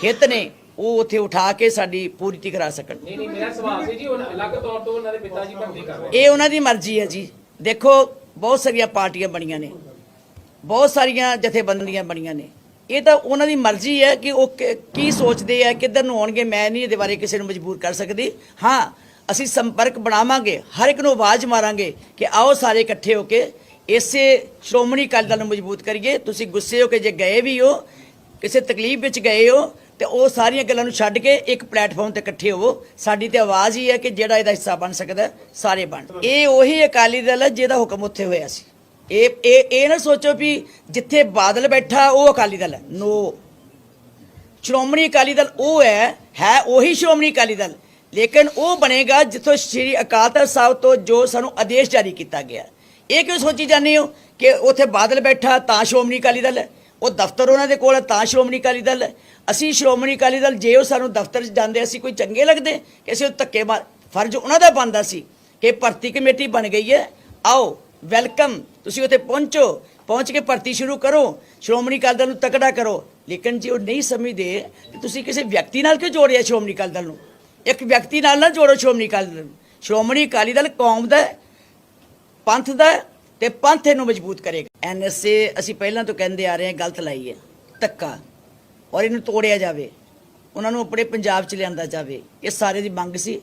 ਹਿੱਤ ਨੇ ਉਹ ਉੱਥੇ ਉਠਾ ਕੇ ਸਾਡੀ ਪੂਰਤੀ ਕਰਾ ਸਕਣ। ਨਹੀਂ ਨਹੀਂ ਮੇਰਾ ਸਵਾਲ ਸੀ ਜੀ ਉਹ ਅਲੱਗ ਤੌਰ ਤੋਂ ਉਹਨਾਂ ਦੇ ਪਿਤਾ ਜੀ ਭਰਤੀ ਕਰ ਰਹੇ ਇਹ ਉਹਨਾਂ ਦੀ ਮਰਜ਼ੀ ਹੈ ਜੀ। ਦੇਖੋ ਬਹੁਤ ਸਾਰੀਆਂ ਪਾਰਟੀਆਂ ਬਣੀਆਂ ਨੇ। ਬਹੁਤ ਸਾਰੀਆਂ ਜਥੇਬੰਦੀਆਂ ਬਣੀਆਂ ਨੇ। ਇਹ ਤਾਂ ਉਹਨਾਂ ਦੀ ਮਰਜ਼ੀ ਹੈ ਕਿ ਉਹ ਕ- ਕੀ ਸੋਚਦੇ ਆ, ਕਿੱਧਰ ਨੂੰ ਆਉਣਗੇ। ਮੈਂ ਨਹੀਂ ਇਹਦੇ ਬਾਰੇ ਕਿਸੇ ਨੂੰ ਮਜਬੂਰ ਕਰ ਸਕਦੀ। ਹਾਂ, ਅਸੀਂ ਸੰਪਰਕ ਬਣਾਵਾਂਗੇ, ਹਰ ਇੱਕ ਨੂੰ ਆਵਾਜ਼ ਮਾਰਾਂਗੇ ਕਿ ਆਓ ਸਾਰੇ ਇਕੱਠੇ ਹੋ ਕੇ ਇਸੇ ਸ਼੍ਰੋਮਣੀ ਅਕਾਲੀ ਦਲ ਨੂੰ ਮਜ਼ਬੂਤ ਕਰੀਏ। ਤੁਸੀਂ ਗੁੱਸੇ ਹੋ ਕੇ ਜੇ ਗਏ ਵੀ ਹੋ, ਕਿਸੇ ਤਕਲੀਫ ਵਿੱਚ ਗਏ ਹੋ ਤੇ ਉਹ ਸਾਰੀਆਂ ਗੱਲਾਂ ਨੂੰ ਛੱਡ ਕੇ ਇੱਕ ਪਲੇਟਫਾਰਮ ਤੇ ਇਕੱਠੇ ਹੋਵੋ। ਸਾਡੀ ਤੇ ਆਵਾਜ਼ ਹੀ ਹੈ ਕਿ ਜਿਹੜਾ ਇਹਦਾ ਹਿੱਸਾ ਬਣ ਸਕਦਾ ਸਾਰੇ ਬਣ। ਇਹ ਉਹੀ ਅਕਾਲੀ ਦਲ ਹੈ ਜਿਹਦਾ ਹੁਕਮ ਉੱਥੇ ਹੋਇਆ ਸੀ। ਇਹ ਇਹ ਇਹ ਨਾ ਸੋਚੋ ਵੀ ਜਿੱਥੇ ਬਾਦਲ ਬੈਠਾ, ਉਹ ਅਕਾਲੀ ਦਲ ਹੈ। ਨੋ ਸ਼੍ਰੋਮਣੀ ਅਕਾਲੀ ਦਲ ਉਹ ਹੈ ਹੈ ਉਹੀ ਸ਼੍ਰੋਮਣੀ ਅਕਾਲੀ ਦਲ। ਲੇਕਿਨ ਉਹ ਬਣੇਗਾ ਜਿੱਥੋਂ ਸ੍ਰੀ ਅਕਾਲ ਤਖਤ ਸਾਹਿਬ ਤੋਂ ਜੋ ਸਾਨੂੰ ਆਦੇਸ਼ ਜਾਰੀ ਕੀਤਾ ਗਿਆ। ਇਹ ਕਿਉਂ ਸੋਚੀ ਜਾਂਦੇ ਹੋ ਕਿ ਉੱਥੇ ਬਾਦਲ ਬੈਠਾ ਤਾਂ ਸ਼੍ਰੋਮਣੀ ਅਕਾਲੀ ਦਲ ਹੈ? ਉਹ ਦਫ਼ਤਰ ਉਹਨਾਂ ਦੇ ਕੋਲ ਹੈ ਤਾਂ ਸ਼੍ਰੋਮਣੀ ਅਕਾਲੀ ਦਲ ਹੈ। ਅਸੀਂ ਸ਼੍ਰੋਮਣੀ ਅਕਾਲੀ ਦਲ, ਜੇ ਉਹ ਸਾਨੂੰ ਦਫ਼ਤਰ 'ਚ ਜਾਂਦੇ, ਅਸੀਂ ਕੋਈ ਚੰਗੇ ਲੱਗਦੇ, ਕਿ ਅਸੀਂ ਉਹ ਧੱਕੇ ਮਾਰ ਫਰਜ਼ ਉਹਨਾਂ ਦਾ ਬਣਦਾ ਸੀ ਕਿ ਭਰਤੀ ਕਮੇਟੀ ਬਣ ਗਈ ਹੈ। ਆਓ, ਵੈਲਕਮ, ਤੁਸੀਂ ਉੱਥੇ ਪਹੁੰਚੋ, ਪਹੁੰਚ ਕੇ ਭਰਤੀ ਸ਼ੁਰੂ ਕਰੋ। ਸ਼੍ਰੋਮਣੀ ਅਕਾਲੀ ਦਲ ਨੂੰ ਤਕੜਾ ਕਰੋ। ਲੇਕਿਨ ਜੇ ਉਹ ਨਹੀਂ ਸਮਝਦੇ ਤੁਸੀਂ ਕਿਸੇ ਵਿਅਕਤੀ ਨਾਲ ਕਿਉਂ ਜੋੜਿਆ ਸ਼੍ਰੋਮਣੀ ਅਕਾਲੀ ਦਲ ਨੂੰ? ਇੱਕ ਵਿਅਕਤੀ ਨਾਲ ਨਾ ਜੋੜੋ ਸ਼੍ਰੋਮਣੀ ਅਕਾਲੀ ਦਲ ਨੂੰ। ਸ਼੍ਰੋਮਣੀ ਅਕਾਲੀ ਦਲ ਕੌਮ ਦਾ ਪੰਥ ਦਾ ਹੈ, ਤੇ ਪੰਥ ਇਹਨੂੰ ਮਜ਼ਬੂਤ ਕਰੇਗਾ। ਐਨਐਸਏ ਅਸੀਂ ਪਹਿਲਾਂ ਤੋਂ ਕਹਿੰਦੇ ਆ ਰਹੇ ਹਾਂ, ਗਲਤ ਲਾਈ ਹੈ, ਧੱਕਾ। ਔਰ ਇਹਨੂੰ ਤੋੜਿਆ ਜਾਵੇ, ਉਹਨਾਂ ਨੂੰ ਆਪਣੇ ਪੰਜਾਬ 'ਚ ਲਿਆਂਦਾ ਜਾਵੇ, ਇਹ ਸਾਰੇ ਦੀ ਮੰਗ ਸੀ।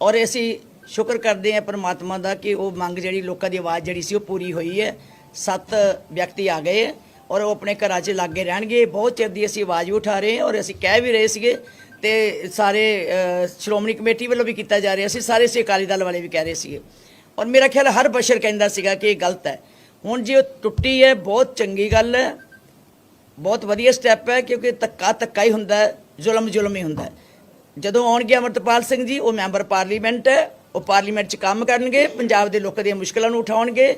ਔਰ ਅਸੀਂ ਸ਼ੁਕਰ ਕਰਦੇ ਹਾਂ ਪਰਮਾਤਮਾ ਦਾ ਕਿ ਉਹ ਮੰਗ ਜਿਹੜੀ ਲੋਕਾਂ ਦੀ ਆਵਾਜ਼ ਜਿਹੜੀ ਸੀ, ਉਹ ਪੂਰੀ ਹੋਈ ਹੈ। ਸੱਤ ਵਿਅਕਤੀ ਆ ਗਏ ਔਰ ਉਹ ਆਪਣੇ ਘਰਾਂ 'ਚ ਲਾਗੇ ਰਹਿਣਗੇ। ਬਹੁਤ ਚਿਰ ਦੀ ਅਸੀਂ ਆਵਾਜ਼ ਵੀ ਉਠਾ ਰਹੇ ਹਾਂ ਔਰ ਅਸੀਂ ਕਹਿ ਵੀ ਰਹੇ ਸੀਗੇ ਤੇ ਸਾਰੇ ਸ਼੍ਰੋਮਣੀ ਕਮੇਟੀ ਵੱਲੋਂ ਵੀ ਕੀਤਾ ਜਾ ਰਿਹਾ ਸੀ। ਸਾਰੇ ਸੇ ਅਕਾਲੀ ਦਲ ਵਾਲੇ ਵੀ ਕਹਿ ਰਹੇ ਸੀਗੇ। ਔਰ ਮੇਰਾ ਖਿਆਲ ਹਰ ਬਸ਼ਰ ਕਹਿੰਦਾ ਸੀਗਾ ਕਿ ਇਹ ਗਲਤ ਹੈ। ਹੁਣ ਜੇ ਉਹ ਟੁੱਟੀ ਹੈ, ਬਹੁਤ ਚੰਗੀ ਗੱਲ ਹੈ। ਬਹੁਤ ਵਧੀਆ ਸਟੈਪ ਹੈ, ਕਿਉਂਕਿ ਧੱਕਾ ਧੱਕਾ ਹੀ ਹੁੰਦਾ ਹੈ, ਜ਼ੁਲਮ ਜ਼ੁਲਮ ਹੀ ਹੁੰਦਾ ਹੈ। ਜਦੋਂ ਆਉਣਗੇ ਅਮਰਤਪਾਲ ਸਿੰਘ ਜੀ, ਉਹ ਮੈਂਬਰ ਪਾਰਲੀਮੈਂਟ ਹੈ, ਉਹ ਪਾਰਲੀਮੈਂਟ 'ਚ ਕੰਮ ਕਰਨਗੇ, ਪੰਜਾਬ ਦੇ ਲੋਕਾਂ ਦੀਆਂ ਮੁਸ਼ਕਲਾਂ ਨੂੰ ਉਠਾਉਣਗੇ,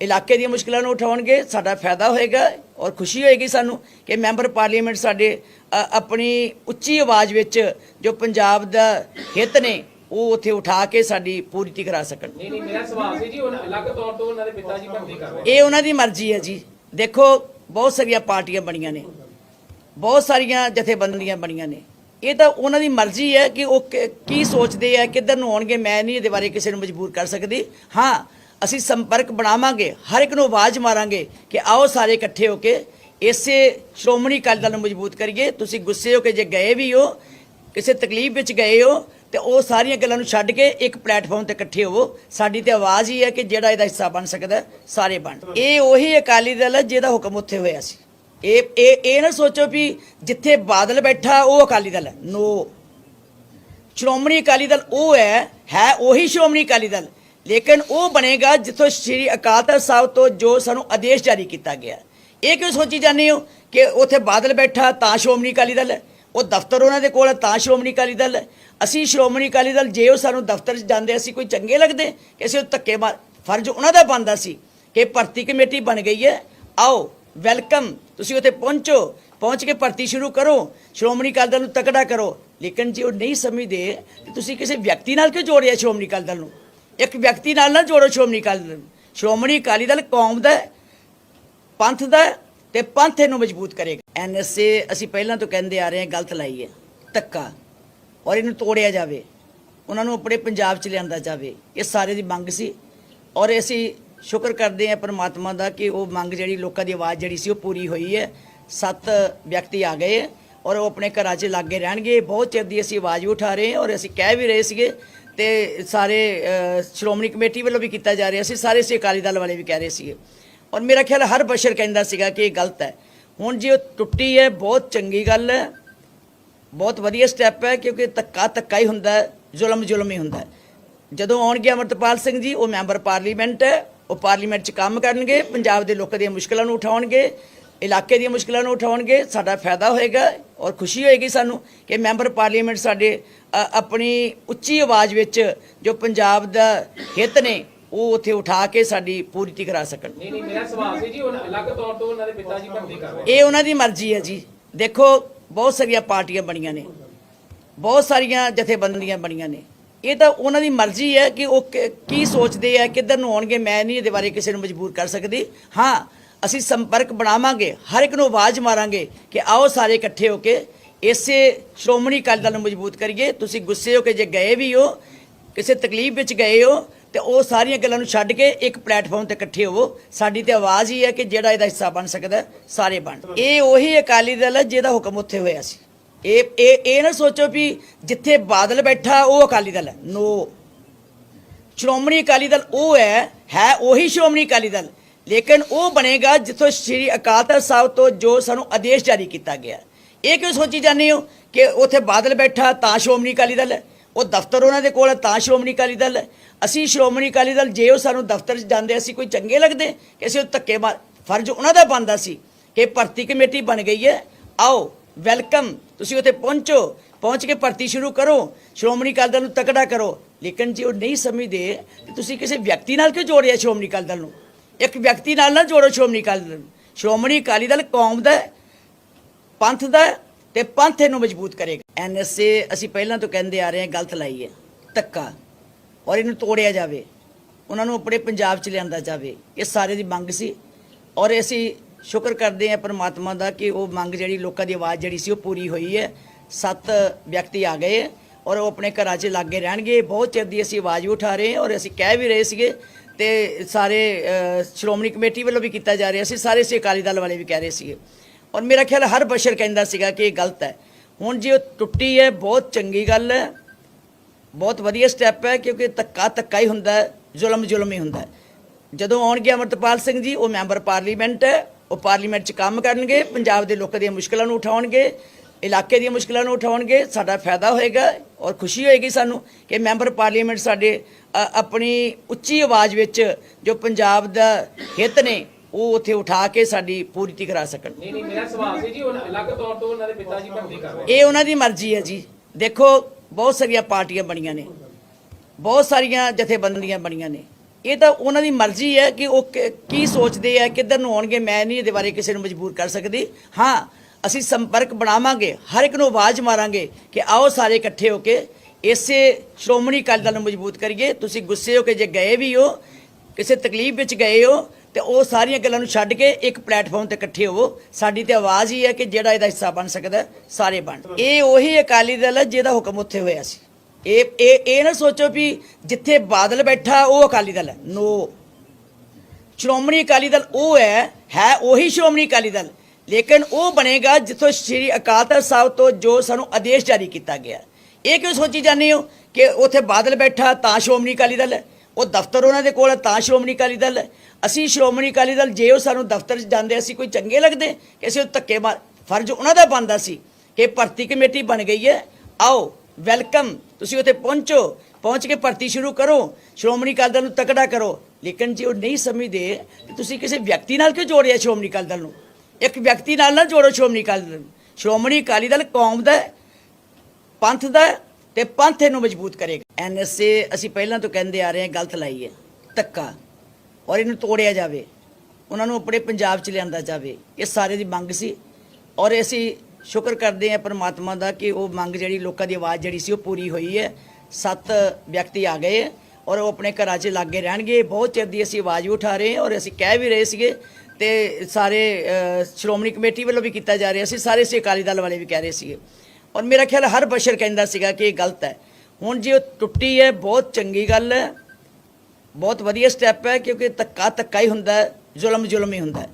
ਇਲਾਕੇ ਦੀਆਂ ਮੁਸ਼ਕਲਾਂ ਨੂੰ ਉਠਾਉਣਗੇ, ਸਾਡਾ ਫਾਇਦਾ ਹੋਏਗਾ ਔਰ ਖੁਸ਼ੀ ਹੋਏਗੀ ਸਾਨੂੰ ਕਿ ਮੈਂਬਰ ਪਾਰਲੀਮੈਂਟ ਸਾਡੇ ਆਪਣੀ ਉੱਚੀ ਆਵਾਜ਼ ਵਿੱਚ ਜੋ ਪੰਜਾਬ ਦਾ ਹਿੱਤ ਨੇ ਉਹ ਉੱਥੇ ਉਠਾ ਕੇ ਸਾਡੀ ਪੂਰਤੀ ਕਰਾ ਸਕਣ। ਨਹੀਂ ਨਹੀਂ ਮੇਰਾ ਸਵਾਲ ਸੀ ਜੀ ਉਹ ਅਲੱਗ ਤੌਰ ਤੋਂ ਉਹਨਾਂ ਦੇ ਪਿਤਾ ਜੀ ਭਰਤੀ ਕਰ ਰਹੇ ਇਹ ਉਹਨਾਂ ਦੀ ਮਰਜ਼ੀ ਹੈ ਜੀ। ਦੇਖੋ ਬਹੁਤ ਸਾਰੀਆਂ ਪਾਰਟੀਆਂ ਬਣੀਆਂ ਨੇ। ਬਹੁਤ ਸਾਰੀਆਂ ਜਥੇਬੰਦੀਆਂ ਬਣੀਆਂ ਨੇ। ਇਹ ਤਾਂ ਉਹਨਾਂ ਦੀ ਮਰਜ਼ੀ ਹੈ ਕਿ ਉਹ ਕ- ਕੀ ਸੋਚਦੇ ਆ ਕਿੱਧਰ ਨੂੰ ਆਉਣਗੇ। ਮੈਂ ਨਹੀਂ ਇਹਦੇ ਬਾਰੇ ਕਿਸੇ ਨੂੰ ਮਜਬੂਰ ਕਰ ਸਕਦੀ। ਹਾਂ ਅਸੀਂ ਸੰਪਰਕ ਬਣਾਵਾਂਗੇ ਹਰ ਇੱਕ ਨੂੰ ਆਵਾਜ਼ ਮਾਰਾਂਗੇ ਕਿ ਆਓ ਸਾਰੇ ਇਕੱਠੇ ਹੋ ਕੇ ਇਸੇ ਸ਼੍ਰੋਮਣੀ ਅਕਾਲੀ ਦਲ ਨੂੰ ਮਜ਼ਬੂਤ ਕਰੀਏ। ਤੁਸੀਂ ਗੁੱਸੇ ਹੋ ਕੇ ਜੇ ਗਏ ਵੀ ਹੋ ਕਿਸੇ ਤਕਲੀਫ ਵਿੱਚ ਗਏ ਹੋ ਤੇ ਉਹ ਸਾਰੀਆਂ ਗੱਲਾਂ ਨੂੰ ਛੱਡ ਕੇ ਇੱਕ ਪਲੇਟਫਾਰਮ ਤੇ ਇਕੱਠੇ ਹੋਵੋ। ਸਾਡੀ ਤੇ ਆਵਾਜ਼ ਹੀ ਹੈ ਕਿ ਜਿਹੜਾ ਇਹਦਾ ਹਿੱਸਾ ਬਣ ਸਕਦਾ ਸਾਰੇ ਬਣ। ਇਹ ਉਹੀ ਅਕਾਲੀ ਦਲ ਹੈ ਜਿਹਦਾ ਹੁਕਮ ਉੱਥੇ ਹੋਇਆ ਸੀ। ਇਹ ਇਹ ਇਹ ਨਾ ਸੋਚੋ ਵੀ ਜਿੱਥੇ ਬਾਦਲ ਬੈਠਾ, ਉਹ ਅਕਾਲੀ ਦਲ ਹੈ। ਨੋ ਸ਼੍ਰੋਮਣੀ ਅਕਾਲੀ ਦਲ ਉਹ ਹੈ ਹੈ ਉਹੀ ਸ਼੍ਰੋਮਣੀ ਅਕਾਲੀ ਦਲ। ਲੇਕਿਨ ਉਹ ਬਣੇਗਾ ਜਿੱਥੋਂ ਸ਼੍ਰੀ ਅਕਾਲ ਤਖਤ ਸਾਹਿਬ ਤੋਂ ਜੋ ਸਾਨੂੰ ਆਦੇਸ਼ ਜਾਰੀ ਕੀਤਾ ਗਿਆ ਇਹ ਕਿਉਂ ਸੋਚੀ ਜਾਂਦੇ ਹੋ ਕਿ ਉੱਥੇ ਬਾਦਲ ਬੈਠਾ ਤਾਂ ਸ਼੍ਰੋਮਣੀ ਅਕਾਲੀ ਦਲ ਹੈ? ਉਹ ਦਫ਼ਤਰ ਉਹਨਾਂ ਦੇ ਕੋਲ ਹੈ, ਤਾਂ ਸ਼੍ਰੋਮਣੀ ਅਕਾਲੀ ਦਲ ਹੈ। ਅਸੀਂ ਸ਼੍ਰੋਮਣੀ ਅਕਾਲੀ ਦਲ ਜੇ ਉਹ ਸਾਨੂੰ ਦਫ਼ਤਰ 'ਚ ਜਾਂਦੇ, ਅਸੀਂ ਕੋਈ ਚੰਗੇ ਲੱਗਦੇ? ਕਿ ਅਸੀਂ ਉਹ ਧੱਕੇ ਮਾਰ, ਫਰਜ਼ ਉਹਨਾਂ ਦਾ ਬਣਦਾ ਸੀ ਕਿ ਭਰਤੀ ਕਮੇਟੀ ਬਣ ਗਈ ਹੈ। ਆਓ, ਵੈਲਕਮ, ਤੁਸੀਂ ਉੱਥੇ ਪਹੁੰਚੋ, ਪਹੁੰਚ ਕੇ ਭਰਤੀ ਸ਼ੁਰੂ ਕਰੋ। ਸ਼੍ਰੋਮਣੀ ਅਕਾਲੀ ਦਲ ਨੂੰ ਤਕੜਾ ਕਰੋ। ਲੇਕਿਨ ਜੇ ਉਹ ਨਹੀਂ ਸਮਝਦੇ ਤੁਸੀਂ ਕਿਸੇ ਵਿਅਕਤੀ ਨਾਲ ਕਿਉਂ ਜੋੜਿਆ ਸ਼੍ਰੋਮਣੀ ਅਕਾਲੀ ਦਲ ਨੂੰ? ਇੱਕ ਵਿਅਕਤੀ ਨਾਲ ਨਾ ਜੋੜੋ ਸ਼੍ਰੋਮਣੀ ਅਕਾਲੀ ਦਲ ਨੂੰ। ਸ਼੍ਰੋਮਣੀ ਅਕਾਲੀ ਦਲ ਕੌਮ ਦਾ ਪੰਥ ਦਾ ਹੈ ਤੇ ਪੰਥ ਇਹਨੂੰ ਮਜ਼ਬੂਤ ਕਰੇਗਾ। ਐਨਐਸਏ ਅਸੀਂ ਪਹਿਲਾਂ ਤੋਂ ਕਹਿੰਦੇ ਆ ਰਹੇ ਹਾਂ, ਗਲਤ ਲਾਈ ਹੈ, ਧੱਕਾ। ਔਰ ਇਹਨੂੰ ਤੋੜਿਆ ਜਾਵੇ। ਉਹਨਾਂ ਨੂੰ ਆਪਣੇ ਪੰਜਾਬ ਚ ਲਿਆਂਦਾ ਜਾਵੇ। ਇਹ ਸਾਰੇ ਦੀ ਮੰਗ ਸੀ। ਔਰ ਅਸੀਂ ਸ਼ੁਕਰ ਕਰਦੇ ਹਾਂ ਪਰਮਾਤਮਾ ਦਾ ਕਿ ਉਹ ਮੰਗ ਜਿਹੜੀ ਲੋਕਾਂ ਦੀ ਆਵਾਜ਼ ਜਿਹੜੀ ਸੀ ਉਹ ਪੂਰੀ ਹੋਈ ਹੈ। ਸੱਤ ਵਿਅਕਤੀ ਆ ਗਏ ਹੈ ਔਰ ਉਹ ਆਪਣੇ ਘਰਾਂ 'ਚ ਲਾਗੇ ਰਹਿਣਗੇ। ਬਹੁਤ ਚਿਰ ਦੀ ਅਸੀਂ ਆਵਾਜ਼ ਵੀ ਉਠਾ ਰਹੇ ਹਾਂ ਔਰ ਅਸੀਂ ਕਹਿ ਵੀ ਰਹੇ ਸੀਗੇ ਤੇ ਸਾਰੇ ਸ਼੍ਰੋਮਣੀ ਕਮੇਟੀ ਵੱਲੋਂ ਵੀ ਕੀਤਾ ਜਾ ਰਿਹਾ ਸੀ। ਸਾਰੇ ਸੀ ਅਕਾਲੀ ਦਲ ਵਾਲੇ ਵੀ ਕਹਿ ਰਹੇ ਸੀਗੇ। ਔਰ ਮੇਰਾ ਖਿਆਲ ਹਰ ਬਸ਼ਰ ਕਹਿੰਦਾ ਸੀਗਾ ਕਿ ਇਹ ਗਲਤ ਹੈ। ਹੁਣ ਜੇ ਉਹ ਟੁੱਟੀ ਹੈ, ਬਹੁਤ ਚੰਗੀ ਗੱਲ ਹੈ। ਬਹੁਤ ਵਧੀਆ ਸਟੈਪ ਹੈ ਕਿਉਂਕਿ ਧੱਕਾ ਧੱਕਾ ਹੀ ਹੁੰਦਾ ਹੈ ਜ਼ੁਲਮ ਜ਼ੁਲਮ ਹੀ ਹੁੰਦਾ ਹੈ। ਜਦੋਂ ਆਉਣਗੇ ਅਮਰਤਪਾਲ ਸਿੰਘ ਜੀ ਉਹ ਮੈਂਬਰ ਪਾਰਲੀਮੈਂਟ ਹੈ ਉਹ ਪਾਰਲੀਮੈਂਟ 'ਚ ਕੰਮ ਕਰਨਗੇ ਪੰਜਾਬ ਦੇ ਲੋਕਾਂ ਦੀਆਂ ਮੁਸ਼ਕਲਾਂ ਨੂੰ ਉਠਾਉਣਗੇ ਇਲਾਕੇ ਦੀਆਂ ਮੁਸ਼ਕਲਾਂ ਨੂੰ ਉਠਾਉਣਗੇ ਸਾਡਾ ਫਾਇਦਾ ਹੋਏਗਾ ਔਰ ਖੁਸ਼ੀ ਹੋਏਗੀ ਸਾਨੂੰ ਕਿ ਮੈਂਬਰ ਪਾਰਲੀਮੈਂਟ ਸਾਡੇ ਆਪਣੀ ਉੱਚੀ ਆਵਾਜ਼ ਵਿੱਚ ਜੋ ਪੰਜਾਬ ਦਾ ਹਿੱਤ ਨੇ ਉਹ ਉੱਥੇ ਉਠਾ ਕੇ ਸਾਡੀ ਪੂਰਤੀ ਕਰਾ ਸਕਣ। ਨਹੀਂ ਨਹੀਂ ਮੇਰਾ ਸਵਾਲ ਸੀ ਜੀ ਉਹ ਅਲੱਗ ਤੌਰ ਤੋਂ ਉਹਨਾਂ ਦੇ ਪਿਤਾ ਜੀ ਭਰਤੀ ਕਰ ਰਹੇ ਇਹ ਉਹਨਾਂ ਦੀ ਮਰਜ਼ੀ ਹੈ ਜੀ। ਦੇਖੋ ਬਹੁਤ ਸਾਰੀਆਂ ਪਾਰਟੀਆਂ ਬਣੀਆਂ ਨੇ। ਬਹੁਤ ਸਾਰੀਆਂ ਜਥੇਬੰਦੀਆਂ ਬਣੀਆਂ ਨੇ। ਇਹ ਤਾਂ ਉਹਨਾਂ ਦੀ ਮਰਜ਼ੀ ਹੈ ਕਿ ਉਹ ਕ- ਕੀ ਸੋਚਦੇ ਆ, ਕਿੱਧਰ ਨੂੰ ਆਉਣਗੇ। ਮੈਂ ਨਹੀਂ ਇਹਦੇ ਬਾਰੇ ਕਿਸੇ ਨੂੰ ਮਜਬੂਰ ਕਰ ਸਕਦੀ। ਹਾਂ, ਅਸੀਂ ਸੰਪਰਕ ਬਣਾਵਾਂਗੇ। ਹਰ ਇੱਕ ਨੂੰ ਆਵਾਜ਼ ਮਾਰਾਂਗੇ ਕਿ ਆਓ ਸਾਰੇ ਇਕੱਠੇ ਹੋ ਕੇ ਇਸੇ ਸ਼੍ਰੋਮਣੀ ਅਕਾਲੀ ਦਲ ਨੂੰ ਮਜ਼ਬੂਤ ਕਰੀਏ। ਤੁਸੀਂ ਗੁੱਸੇ ਹੋ ਕੇ ਜੇ ਗਏ ਵੀ ਹੋ, ਕਿਸੇ ਤਕਲੀਫ ਵਿੱਚ ਗਏ ਹੋ ਤੇ ਉਹ ਸਾਰੀਆਂ ਗੱਲਾਂ ਨੂੰ ਛੱਡ ਕੇ ਇੱਕ ਪਲੇਟਫਾਰਮ ਤੇ ਇਕੱਠੇ ਹੋਵੋ। ਸਾਡੀ ਤੇ ਆਵਾਜ਼ ਹੀ ਹੈ ਕਿ ਜਿਹੜਾ ਇਹਦਾ ਹਿੱਸਾ ਬਣ ਸਕਦਾ ਸਾਰੇ ਬਣ। ਇਹ ਉਹੀ ਅਕਾਲੀ ਦਲ ਹੈ ਜਿਹਦਾ ਹੁਕਮ ਉੱਥੇ ਹੋਇਆ ਸੀ। ਇਹ ਇਹ ਇਹ ਨਾ ਸੋਚੋ ਵੀ ਜਿੱਥੇ ਬਾਦਲ ਬੈਠਾ, ਉਹ ਅਕਾਲੀ ਦਲ ਹੈ। ਨੋ ਸ਼੍ਰੋਮਣੀ ਅਕਾਲੀ ਦਲ ਉਹ ਹੈ ਹੈ ਉਹੀ ਸ਼੍ਰੋਮਣੀ ਅਕਾਲੀ ਦਲ। ਲੇਕਿਨ ਉਹ ਬਣੇਗਾ ਜਿੱਥੋਂ ਸ਼੍ਰੀ ਅਕਾਲ ਤਖਤ ਸਾਹਿਬ ਤੋਂ ਜੋ ਸਾਨੂੰ ਆਦੇਸ਼ ਜਾਰੀ ਕੀਤਾ ਗਿਆ। ਇਹ ਕਿਉਂ ਸੋਚੀ ਜਾਂਦੇ ਹੋ ਕਿ ਉੱਥੇ ਬਾਦਲ ਬੈਠਾ ਤਾਂ ਸ਼੍ਰੋਮਣੀ ਅਕਾਲੀ ਦਲ ਹੈ? ਉਹ ਦਫ਼ਤਰ ਉਹਨਾਂ ਦੇ ਕੋਲ ਤਾਂ ਸ਼੍ਰੋਮਣੀ ਅਕਾਲੀ ਦਲ ਅਸੀਂ ਸ਼੍ਰੋਮਣੀ ਅਕਾਲੀ ਦਲ, ਜੇ ਉਹ ਸਾਨੂੰ ਦਫ਼ਤਰ 'ਚ ਜਾਂਦੇ, ਅਸੀਂ ਕੋਈ ਚੰਗੇ ਲੱਗਦੇ? ਕਿ ਅਸੀਂ ਉਹ ਧੱਕੇ ਮਾਰ ਫਰਜ਼ ਉਹਨਾਂ ਦਾ ਬਣਦਾ ਸੀ ਕਿ ਭਰਤੀ ਕਮੇਟੀ ਬਣ ਗਈ ਹੈ। ਆਓ, ਵੈਲਕਮ। ਤੁਸੀਂ ਉੱਥੇ ਪਹੁੰਚੋ। ਪਹੁੰਚ ਕੇ ਭਰਤੀ ਸ਼ੁਰੂ ਕਰੋ। ਸ਼੍ਰੋਮਣੀ ਅਕਾਲੀ ਦਲ ਨੂੰ ਤਕੜਾ ਕਰੋ। ਲੇਕਿਨ ਜੇ ਉਹ ਨਹੀਂ ਸਮਝਦੇ ਕਿ ਤੁਸੀਂ ਕਿਸੇ ਵਿਅਕਤੀ ਨਾਲ ਕਿਉਂ ਜੋੜਿਆ ਸ਼੍ਰੋਮਣੀ ਅਕਾਲੀ ਦਲ ਨੂੰ? ਇੱਕ ਵਿਅਕਤੀ ਨਾਲ ਨਾ ਜੋੜੋ ਸ਼੍ਰੋਮਣੀ ਅਕਾਲੀ ਦਲ ਨੂੰ। ਸ਼੍ਰੋਮਣੀ ਅਕਾਲੀ ਦਲ ਕੌਮ ਦਾ ਪੰਥ ਦਾ ਤੇ ਪੰਥ ਇਹਨੂੰ ਮਜ਼ਬੂਤ ਕਰੇਗਾ। ਐਨਐਸਏ ਅਸੀਂ ਪਹਿਲਾਂ ਤੋਂ ਕਹਿੰਦੇ ਆ ਰਹੇ ਹਾਂ, ਗਲਤ ਲਾਈ ਹੈ, ਧੱਕਾ। ਔਰ ਇਹਨੂੰ ਤੋੜਿਆ ਜਾਵੇ, ਉਹਨਾਂ ਨੂੰ ਆਪਣੇ ਪੰਜਾਬ ਚ ਲਿਆਂਦਾ ਜਾਵੇ, ਇਹ ਸਾਰੇ ਦੀ ਮੰਗ ਸੀ। ਔਰ ਅਸੀਂ ਸ਼ੁਕਰ ਕਰਦੇ ਹਾਂ ਪਰਮਾਤਮਾ ਦਾ ਕਿ ਉਹ ਮੰਗ ਜਿਹੜੀ ਲੋਕਾਂ ਦੀ ਆਵਾਜ਼ ਜਿਹੜੀ ਸੀ ਉਹ ਪੂਰੀ ਹੋਈ ਹੈ। ਸੱਤ ਵਿਅਕਤੀ ਆ ਗਏ ਹੈ ਔਰ ਉਹ ਆਪਣੇ ਘਰਾਂ 'ਚ ਲਾਗੇ ਰਹਿਣਗੇ। ਬਹੁਤ ਚਿਰ ਦੀ ਅਸੀਂ ਆਵਾਜ਼ ਵੀ ਉਠਾ ਰਹੇ ਹਾਂ ਔਰ ਅਸੀਂ ਕਹਿ ਵੀ ਰਹੇ ਸੀਗੇ ਤੇ ਸਾਰੇ ਸ਼੍ਰੋਮਣੀ ਕਮੇਟੀ ਵੱਲੋਂ ਵੀ ਕੀਤਾ ਜਾ ਰਿਹਾ ਸੀ। ਸਾਰੇ ਸੀ ਅਕਾਲੀ ਦਲ ਵਾਲੇ ਵੀ ਕਹਿ ਰਹੇ ਸੀਗੇ। ਔਰ ਮੇਰਾ ਖਿਆਲ ਹਰ ਬਸ਼ਰ ਕਹਿੰਦਾ ਸੀਗਾ ਕਿ ਇਹ ਗਲਤ ਹੈ। ਹੁਣ ਜੇ ਉਹ ਟੁੱਟੀ ਹੈ, ਬਹੁਤ ਚੰਗੀ ਗੱਲ ਹੈ। ਬਹੁਤ ਵਧੀਆ ਸਟੈਪ ਹੈ, ਕਿਉਂਕਿ ਧੱਕਾ ਧੱਕਾ ਹੀ ਹੁੰਦਾ ਹੈ, ਜ਼ੁਲਮ ਜ਼ੁਲਮ ਹੀ ਹੁੰਦਾ ਹੈ। ਜਦੋਂ ਆਉਣਗੇ ਅਮਰਤਪਾਲ ਸਿੰਘ ਜੀ, ਉਹ ਮੈਂਬਰ ਪਾਰਲੀਮੈਂਟ ਹੈ, ਉਹ ਪਾਰਲੀਮੈਂਟ 'ਚ ਕੰਮ ਕਰਨਗੇ, ਪੰਜਾਬ ਦੇ ਲੋਕਾਂ ਦੀਆਂ ਮੁਸ਼ਕਲਾਂ ਨੂੰ ਉਠਾਉਣਗੇ, ਇਲਾਕੇ ਦੀਆਂ ਮੁਸ਼ਕਲਾਂ ਨੂੰ ਉਠਾਉਣਗੇ, ਸਾਡਾ ਫਾਇਦਾ ਹੋਏਗਾ ਔਰ ਖੁਸ਼ੀ ਹੋਏਗੀ ਸਾਨੂੰ ਕਿ ਮੈਂਬਰ ਪਾਰਲੀਮੈਂਟ ਸਾਡੇ ਆਪਣੀ ਉੱਚੀ ਆਵਾਜ਼ ਵਿੱਚ ਜੋ ਪੰਜਾਬ ਦਾ ਹਿੱਤ ਨੇ ਉਹ ਉੱਥੇ ਉਠਾ ਕੇ ਸਾਡੀ ਪੂਰਤੀ ਕਰਾ ਸਕਣ। ਨਹੀਂ ਨਹੀਂ ਮੇਰਾ ਸਵਾਲ ਸੀ ਜੀ ਉਹ ਅਲੱਗ ਤੌਰ ਤੋਂ ਉਹਨਾਂ ਦੇ ਪਿਤਾ ਜੀ ਭਰਤੀ ਕਰ ਰਹੇ ਇਹ ਉਹਨਾਂ ਦੀ ਮਰਜ਼ੀ ਹੈ ਜੀ। ਦੇਖੋ ਬਹੁਤ ਸਾਰੀਆਂ ਪਾਰਟੀਆਂ ਬਣੀਆਂ ਨੇ। ਬਹੁਤ ਸਾਰੀਆਂ ਜਥੇਬੰਦੀਆਂ ਬਣੀਆਂ ਨੇ। ਇਹ ਤਾਂ ਉਹਨਾਂ ਦੀ ਮਰਜ਼ੀ ਹੈ ਕਿ ਉਹ ਕ- ਕੀ ਸੋਚਦੇ ਆ ਕਿੱਧਰ ਨੂੰ ਆਉਣਗੇ। ਮੈਂ ਨਹੀਂ ਇਹਦੇ ਬਾਰੇ ਕਿਸੇ ਨੂੰ ਮਜਬੂਰ ਕਰ ਸਕਦੀ। ਹਾਂ ਅਸੀਂ ਸੰਪਰਕ ਬਣਾਵਾਂਗੇ। ਹਰ ਇੱਕ ਨੂੰ ਆਵਾਜ਼ ਮਾਰਾਂਗੇ ਕਿ ਆਓ ਸਾਰੇ ਇਕੱਠੇ ਹੋ ਕੇ ਇਸੇ ਸ਼੍ਰੋਮਣੀ ਅਕਾਲੀ ਦਲ ਨੂੰ ਮਜ਼ਬੂਤ ਕਰੀਏ। ਤੁਸੀਂ ਗੁੱਸੇ ਹੋ ਕੇ ਜੇ ਗਏ ਵੀ ਹੋ ਕਿਸੇ ਤਕਲੀਫ ਵਿੱਚ ਗਏ ਹੋ ਤੇ ਉਹ ਸਾਰੀਆਂ ਗੱਲਾਂ ਨੂੰ ਛੱਡ ਕੇ ਇੱਕ ਪਲੇਟਫਾਰਮ ਤੇ ਇਕੱਠੇ ਹੋਵੋ। ਸਾਡੀ ਤੇ ਆਵਾਜ਼ ਹੀ ਹੈ ਕਿ ਜਿਹੜਾ ਇਹਦਾ ਹਿੱਸਾ ਬਣ ਸਕਦਾ ਸਾਰੇ ਬਣ। ਇਹ ਉਹੀ ਅਕਾਲੀ ਦਲ ਹੈ ਜਿਹਦਾ ਹੁਕਮ ਉੱਥੇ ਹੋਇਆ ਸੀ। ਇਹ ਇਹ ਇਹ ਨਾ ਸੋਚੋ ਵੀ ਜਿੱਥੇ ਬਾਦਲ ਬੈਠਾ, ਉਹ ਅਕਾਲੀ ਦਲ ਹੈ। ਨੋ ਸ਼੍ਰੋਮਣੀ ਅਕਾਲੀ ਦਲ ਉਹ ਹੈ ਹੈ ਉਹੀ ਸ਼੍ਰੋਮਣੀ ਅਕਾਲੀ ਦਲ। ਲੇਕਿਨ ਉਹ ਬਣੇਗਾ ਜਿੱਥੋਂ ਸ਼੍ਰੀ ਅਕਾਲ ਤਖਤ ਸਾਹਿਬ ਤੋਂ ਜੋ ਸਾਨੂੰ ਆਦੇਸ਼ ਜਾਰੀ ਕੀਤਾ ਗਿਆ। ਇਹ ਕਿਉਂ ਸੋਚੀ ਜਾਂਦੇ ਹੋ ਕਿ ਉੱਥੇ ਬਾਦਲ ਬੈਠਾ ਤਾਂ ਸ਼੍ਰੋਮਣੀ ਅਕਾਲੀ ਦਲ ਹੈ? ਉਹ ਦਫ਼ਤਰ ਉਹਨਾਂ ਦੇ ਕੋਲ ਤਾਂ ਸ਼੍ਰੋਮਣੀ ਅਕਾਲੀ ਦਲ ਅਸੀਂ ਸ਼੍ਰੋਮਣੀ ਅਕਾਲੀ ਦਲ, ਜੇ ਉਹ ਸਾਨੂੰ ਦਫ਼ਤਰ 'ਚ ਜਾਂਦੇ, ਅਸੀਂ ਕੋਈ ਚੰਗੇ ਲੱਗਦੇ? ਕਿ ਅਸੀਂ ਉਹ ਧੱਕੇ ਮਾਰ, ਫਰਜ਼ ਉਹਨਾਂ ਦਾ ਬਣਦਾ ਸੀ ਕਿ ਭਰਤੀ ਕਮੇਟੀ ਬਣ ਗਈ ਹੈ। ਆਓ, ਵੈਲਕਮ, ਤੁਸੀਂ ਉੱਥੇ ਪਹੁੰਚੋ। ਪਹੁੰਚ ਕੇ ਭਰਤੀ ਸ਼ੁਰੂ ਕਰੋ। ਸ਼੍ਰੋਮਣੀ ਅਕਾਲੀ ਦਲ ਨੂੰ ਤਕੜਾ ਕਰੋ। ਲੇਕਿਨ ਜੇ ਉਹ ਨਹੀਂ ਸਮਝਦੇ ਤੁਸੀਂ ਕਿਸੇ ਵਿਅਕਤੀ ਨਾਲ ਕਿਉਂ ਜੋੜਿਆ ਸ਼੍ਰੋਮਣੀ ਅਕਾਲੀ ਦਲ ਨੂੰ? ਇੱਕ ਵਿਅਕਤੀ ਨਾਲ ਨਾ ਜੋੜੋ ਸ਼੍ਰੋਮਣੀ ਅਕਾਲੀ ਦਲ ਨੂੰ। ਸ਼੍ਰੋਮਣੀ ਅਕਾਲੀ ਦਲ ਕੌਮ ਦਾ ਪੰਥ ਦਾ ਤੇ ਪੰਥ ਇਹਨੂੰ ਮਜ਼ਬੂਤ ਕਰੇਗਾ। ਐਨਐਸਏ, ਅਸੀਂ ਪਹਿਲਾਂ ਤੋਂ ਕਹਿੰਦੇ ਆ ਰਹੇ ਹਾਂ, ਗਲਤ ਲਾਈ ਹੈ। ਧੱਕਾ। ਔਰ ਇਹਨੂੰ ਤੋੜਿਆ ਜਾਵੇ। ਉਹਨਾਂ ਨੂੰ ਆਪਣੇ ਪੰਜਾਬ 'ਚ ਲਿਆਂਦਾ ਜਾਵੇ। ਇਹ ਸਾਰੇ ਦੀ ਮੰਗ ਸੀ। ਔਰ ਅਸੀਂ ਸ਼ੁਕਰ ਕਰਦੇ ਹਾਂ ਪਰਮਾਤਮਾ ਦਾ ਕਿ ਉਹ ਮੰਗ ਜਿਹੜੀ ਲੋਕਾਂ ਦੀ ਆਵਾਜ਼ ਜਿਹੜੀ ਸੀ, ਉਹ ਪੂਰੀ ਹੋਈ ਹੈ। ਸੱਤ ਵਿਅਕਤੀ ਆ ਗਏ ਔਰ ਉਹ ਆਪਣੇ ਘਰਾਂ 'ਚ ਲਾਗੇ ਰਹਿਣਗੇ। ਬਹੁਤ ਚਿਰ ਦੀ ਅਸੀਂ ਆਵਾਜ਼ ਵੀ ਉਠਾ ਰਹੇ ਹਾਂ ਔਰ ਅਸੀਂ ਕਹਿ ਵੀ ਰਹੇ ਸੀਗੇ ਤੇ ਸਾਰੇ ਸ਼੍ਰੋਮਣੀ ਕਮੇਟੀ ਵੱਲੋਂ ਵੀ ਕੀਤਾ ਜਾ ਰਿਹਾ ਸੀ। ਸਾਰੇ ਸੀ ਅਕਾਲੀ ਦਲ ਵਾਲੇ ਵੀ ਕਹਿ ਰਹੇ ਸੀਗੇ। ਔਰ ਮੇਰਾ ਖਿਆਲ ਹਰ ਬਸ਼ਰ ਕਹਿੰਦਾ ਸੀਗਾ ਕਿ ਇਹ ਗਲਤ ਹੈ। ਹੁਣ ਜੇ ਉਹ ਟੁੱਟੀ ਹੈ, ਬਹੁਤ ਚੰਗੀ ਗੱਲ ਹੈ। ਬਹੁਤ ਵਧੀਆ ਸਟੈਪ ਹੈ, ਕਿਉਂਕਿ ਧੱਕਾ ਧੱਕਾ ਹੀ ਹੁੰਦਾ ਹੈ, ਜ਼ੁਲਮ ਜ਼ੁਲਮ ਹੀ ਹੁੰਦਾ ਹੈ।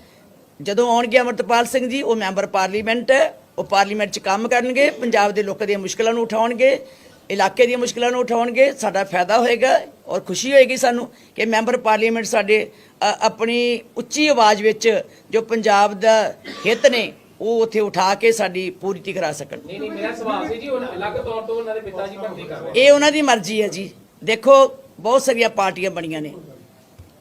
ਜਦੋਂ ਆਉਣਗੇ ਅਮਰਤਪਾਲ ਸਿੰਘ ਜੀ, ਉਹ ਮੈਂਬਰ ਪਾਰਲੀਮੈਂਟ ਹੈ, ਉਹ ਪਾਰਲੀਮੈਂਟ 'ਚ ਕੰਮ ਕਰਨਗੇ, ਪੰਜਾਬ ਦੇ ਲੋਕਾਂ ਦੀਆਂ ਮੁਸ਼ਕਲਾਂ ਨੂੰ ਉਠਾਉਣਗੇ, ਇਲਾਕੇ ਦੀਆਂ ਮੁਸ਼ਕਲਾਂ ਨੂੰ ਉਠਾਉਣਗੇ, ਸਾਡਾ ਫਾਇਦਾ ਹੋਏਗਾ ਔਰ ਖੁਸ਼ੀ ਹੋਏਗੀ ਸਾਨੂੰ ਕਿ ਮੈਂਬਰ ਪਾਰਲੀਮੈਂਟ ਸਾਡੇ ਆਪਣੀ ਉੱਚੀ ਆਵਾਜ਼ ਵਿੱਚ ਜੋ ਪੰਜਾਬ ਦਾ ਹਿੱਤ ਨੇ ਉਹ ਉੱਥੇ ਉਠਾ ਕੇ ਸਾਡੀ ਪੂਰਤੀ ਕਰਾ ਸਕਣ। ਨਹੀਂ ਨਹੀਂ ਮੇਰਾ ਸਵਾਲ ਸੀ ਜੀ ਉਹ ਅਲੱਗ ਤੌਰ ਤੋਂ ਉਹਨਾਂ ਦੇ ਪਿਤਾ ਜੀ ਭਰਤੀ ਕਰ ਰਹੇ ਇਹ ਉਹਨਾਂ ਦੀ ਮਰਜ਼ੀ ਹੈ ਜੀ। ਦੇਖੋ ਬਹੁਤ ਸਾਰੀਆਂ ਪਾਰਟੀਆਂ ਬਣੀਆਂ ਨੇ।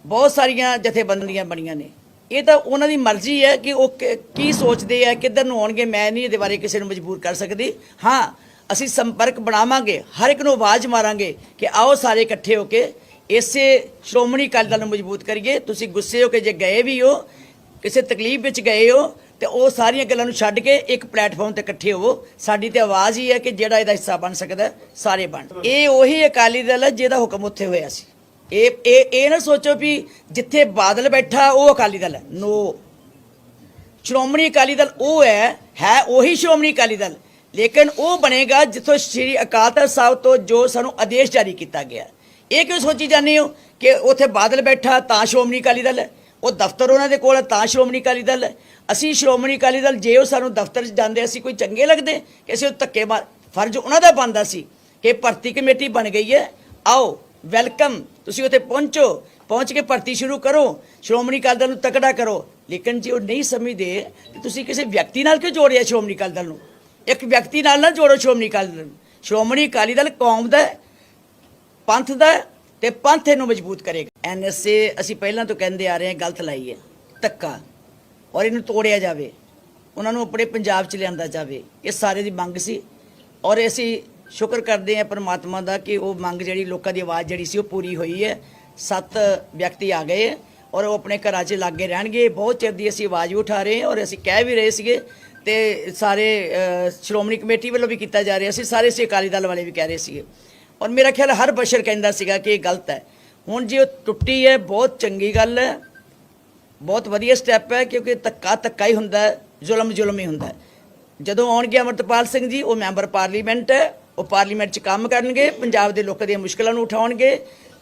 ਬਹੁਤ ਸਾਰੀਆਂ ਜਥੇਬੰਦੀਆਂ ਬਣੀਆਂ ਨੇ। ਇਹ ਤਾਂ ਉਹਨਾਂ ਦੀ ਮਰਜ਼ੀ ਹੈ ਕਿ ਉਹ ਕ- ਕੀ ਸੋਚਦੇ ਆ ਕਿੱਧਰ ਨੂੰ ਆਉਣਗੇ ਮੈਂ ਨਹੀਂ ਇਹਦੇ ਬਾਰੇ ਕਿਸੇ ਨੂੰ ਮਜਬੂਰ ਕਰ ਸਕਦੀ। ਹਾਂ ਅਸੀਂ ਸੰਪਰਕ ਬਣਾਵਾਂਗੇ ਹਰ ਇੱਕ ਨੂੰ ਆਵਾਜ਼ ਮਾਰਾਂਗੇ ਕਿ ਆਓ ਸਾਰੇ ਇਕੱਠੇ ਹੋ ਕੇ ਇਸੇ ਸ਼੍ਰੋਮਣੀ ਅਕਾਲੀ ਦਲ ਨੂੰ ਮਜ਼ਬੂਤ ਕਰੀਏ। ਤੁਸੀਂ ਗੁੱਸੇ ਹੋ ਕੇ ਜੇ ਗਏ ਵੀ ਹੋ ਕਿਸੇ ਤਕਲੀਫ ਵਿੱਚ ਗਏ ਹੋ ਤੇ ਉਹ ਸਾਰੀਆਂ ਗੱਲਾਂ ਨੂੰ ਛੱਡ ਕੇ ਇੱਕ ਪਲੇਟਫਾਰਮ ਤੇ ਇਕੱਠੇ ਹੋਵੋ। ਸਾਡੀ ਤੇ ਆਵਾਜ਼ ਹੀ ਹੈ ਕਿ ਜਿਹੜਾ ਇਹਦਾ ਹਿੱਸਾ ਬਣ ਸਕਦਾ, ਸਾਰੇ ਬਣ। ਇਹ ਉਹੀ ਅਕਾਲੀ ਦਲ ਹੈ ਜਿਹਦਾ ਹੁਕਮ ਉੱਥੇ ਹੋਇਆ ਸੀ। ਇਹ ਇਹ ਇਹ ਨਾ ਸੋਚੋ ਵੀ ਜਿੱਥੇ ਬਾਦਲ ਬੈਠਾ, ਉਹ ਅਕਾਲੀ ਦਲ ਹੈ। ਨੋ ਸ਼੍ਰੋਮਣੀ ਅਕਾਲੀ ਦਲ ਉਹ ਹੈ ਹੈ ਉਹੀ ਸ਼੍ਰੋਮਣੀ ਅਕਾਲੀ ਦਲ। ਲੇਕਿਨ ਉਹ ਬਣੇਗਾ ਜਿੱਥੋਂ ਸ੍ਰੀ ਅਕਾਲ ਤਖਤ ਸਾਹਿਬ ਤੋਂ ਜੋ ਸਾਨੂੰ ਆਦੇਸ਼ ਜਾਰੀ ਕੀਤਾ ਗਿਆ। ਇਹ ਕਿਉਂ ਸੋਚੀ ਜਾਂਦੇ ਹੋ ਕਿ ਉੱਥੇ ਬਾਦਲ ਬੈਠਾ ਤਾਂ ਸ਼੍ਰੋਮਣੀ ਅਕਾਲੀ ਦਲ ਹੈ? ਉਹ ਦਫ਼ਤਰ ਉਹਨਾਂ ਦੇ ਕੋਲ ਤਾਂ ਸ਼੍ਰੋਮਣੀ ਅਕਾਲੀ ਦਲ ਹੈ। ਅਸੀਂ ਸ਼੍ਰੋਮਣੀ ਅਕਾਲੀ ਦਲ, ਜੇ ਉਹ ਸਾਨੂੰ ਦਫ਼ਤਰ 'ਚ ਜਾਂਦੇ, ਅਸੀਂ ਕੋਈ ਚੰਗੇ ਲੱਗਦੇ? ਕਿ ਅਸੀਂ ਉਹ ਧੱਕੇ ਮਾਰ, ਫਰਜ਼ ਉਹਨਾਂ ਦਾ ਬਣਦਾ ਸੀ ਕਿ ਭਰਤੀ ਕਮੇਟੀ ਬਣ ਗਈ ਹੈ। ਆਓ, ਵੈਲਕਮ, ਤੁਸੀਂ ਉੱਥੇ ਪਹੁੰਚੋ, ਪਹੁੰਚ ਕੇ ਭਰਤੀ ਸ਼ੁਰੂ ਕਰੋ। ਸ਼੍ਰੋਮਣੀ ਅਕਾਲੀ ਦਲ ਨੂੰ ਤਕੜਾ ਕਰੋ। ਲੇਕਿਨ ਜੇ ਉਹ ਨਹੀਂ ਸਮਝਦੇ ਕਿ ਤੁਸੀਂ ਕਿਸੇ ਵਿਅਕਤੀ ਨਾਲ ਕਿਉਂ ਜੋੜਿਆ ਸ਼੍ਰੋਮਣੀ ਅਕਾਲੀ ਦਲ ਨੂੰ? ਇੱਕ ਵਿਅਕਤੀ ਨਾਲ ਨਾ ਜੋੜੋ ਸ਼੍ਰੋਮਣੀ ਅਕਾਲੀ ਦਲ ਨੂੰ। ਸ਼੍ਰੋਮਣੀ ਅਕਾਲੀ ਦਲ ਕੌਮ ਦਾ ਪੰਥ ਦਾ ਹੈ, ਤੇ ਪੰਥ ਇਹਨੂੰ ਮਜ਼ਬੂਤ ਕਰੇਗਾ। ਐਨਐਸਏ ਅਸੀਂ ਪਹਿਲਾਂ ਤੋਂ ਕਹਿੰਦੇ ਆ ਰਹੇ ਹਾਂ, ਗਲਤ ਲਾਈ ਹੈ, ਧੱਕਾ। ਔਰ ਇਹਨੂੰ ਤੋੜਿਆ ਜਾਵੇ। ਉਹਨਾਂ ਨੂੰ ਆਪਣੇ ਪੰਜਾਬ 'ਚ ਲਿਆਂਦਾ ਜਾਵੇ। ਇਹ ਸਾਰੇ ਦੀ ਮੰਗ ਸੀ। ਔਰ ਅਸੀਂ ਸ਼ੁਕਰ ਕਰਦੇ ਹਾਂ ਪਰਮਾਤਮਾ ਦਾ ਕਿ ਉਹ ਮੰਗ ਜਿਹੜੀ ਲੋਕਾਂ ਦੀ ਆਵਾਜ਼ ਜਿਹੜੀ ਸੀ ਉਹ ਪੂਰੀ ਹੋਈ ਹੈ। ਸੱਤ ਵਿਅਕਤੀ ਆ ਗਏ ਔਰ ਉਹ ਆਪਣੇ ਘਰਾਂ 'ਚ ਲਾਗੇ ਰਹਿਣਗੇ। ਬਹੁਤ ਚਿਰ ਦੀ ਅਸੀਂ ਆਵਾਜ਼ ਵੀ ਉਠਾ ਰਹੇ ਹਾਂ ਔਰ ਅਸੀਂ ਕਹਿ ਵੀ ਰਹੇ ਸੀਗੇ ਤੇ ਸਾਰੇ ਸ਼੍ਰੋਮਣੀ ਕਮੇਟੀ ਵੱਲੋਂ ਵੀ ਕੀਤਾ ਜਾ ਰਿਹਾ ਸੀ। ਸਾਰੇ ਸੀ ਅਕਾਲੀ ਦਲ ਵਾਲੇ ਵੀ ਕਹਿ ਰਹੇ ਸੀਗੇ। ਔਰ ਮੇਰਾ ਖਿਆਲ ਹਰ ਬਸ਼ਰ ਕਹਿੰਦਾ ਸੀਗਾ ਕਿ ਇਹ ਗਲਤ ਹੈ। ਹੁਣ ਜੇ ਉਹ ਟੁੱਟੀ ਹੈ, ਬਹੁਤ ਚੰਗੀ ਗੱਲ ਹੈ। ਬਹੁਤ ਵਧੀਆ ਸਟੈਪ ਹੈ ਕਿਉਂਕਿ ਧੱਕਾ ਧੱਕਾ ਹੀ ਹੁੰਦਾ ਹੈ ਜ਼ੁਲਮ ਜ਼ੁਲਮ ਹੀ ਹੁੰਦਾ ਹੈ। ਜਦੋਂ ਆਉਣਗੇ ਅਮਰਤਪਾਲ ਸਿੰਘ ਜੀ ਉਹ ਮੈਂਬਰ ਪਾਰਲੀਮੈਂਟ ਹੈ ਉਹ ਪਾਰਲੀਮੈਂਟ 'ਚ ਕੰਮ ਕਰਨਗੇ ਪੰਜਾਬ ਦੇ ਲੋਕਾਂ ਦੀਆਂ ਮੁਸ਼ਕਲਾਂ ਨੂੰ ਉਠਾਉਣਗੇ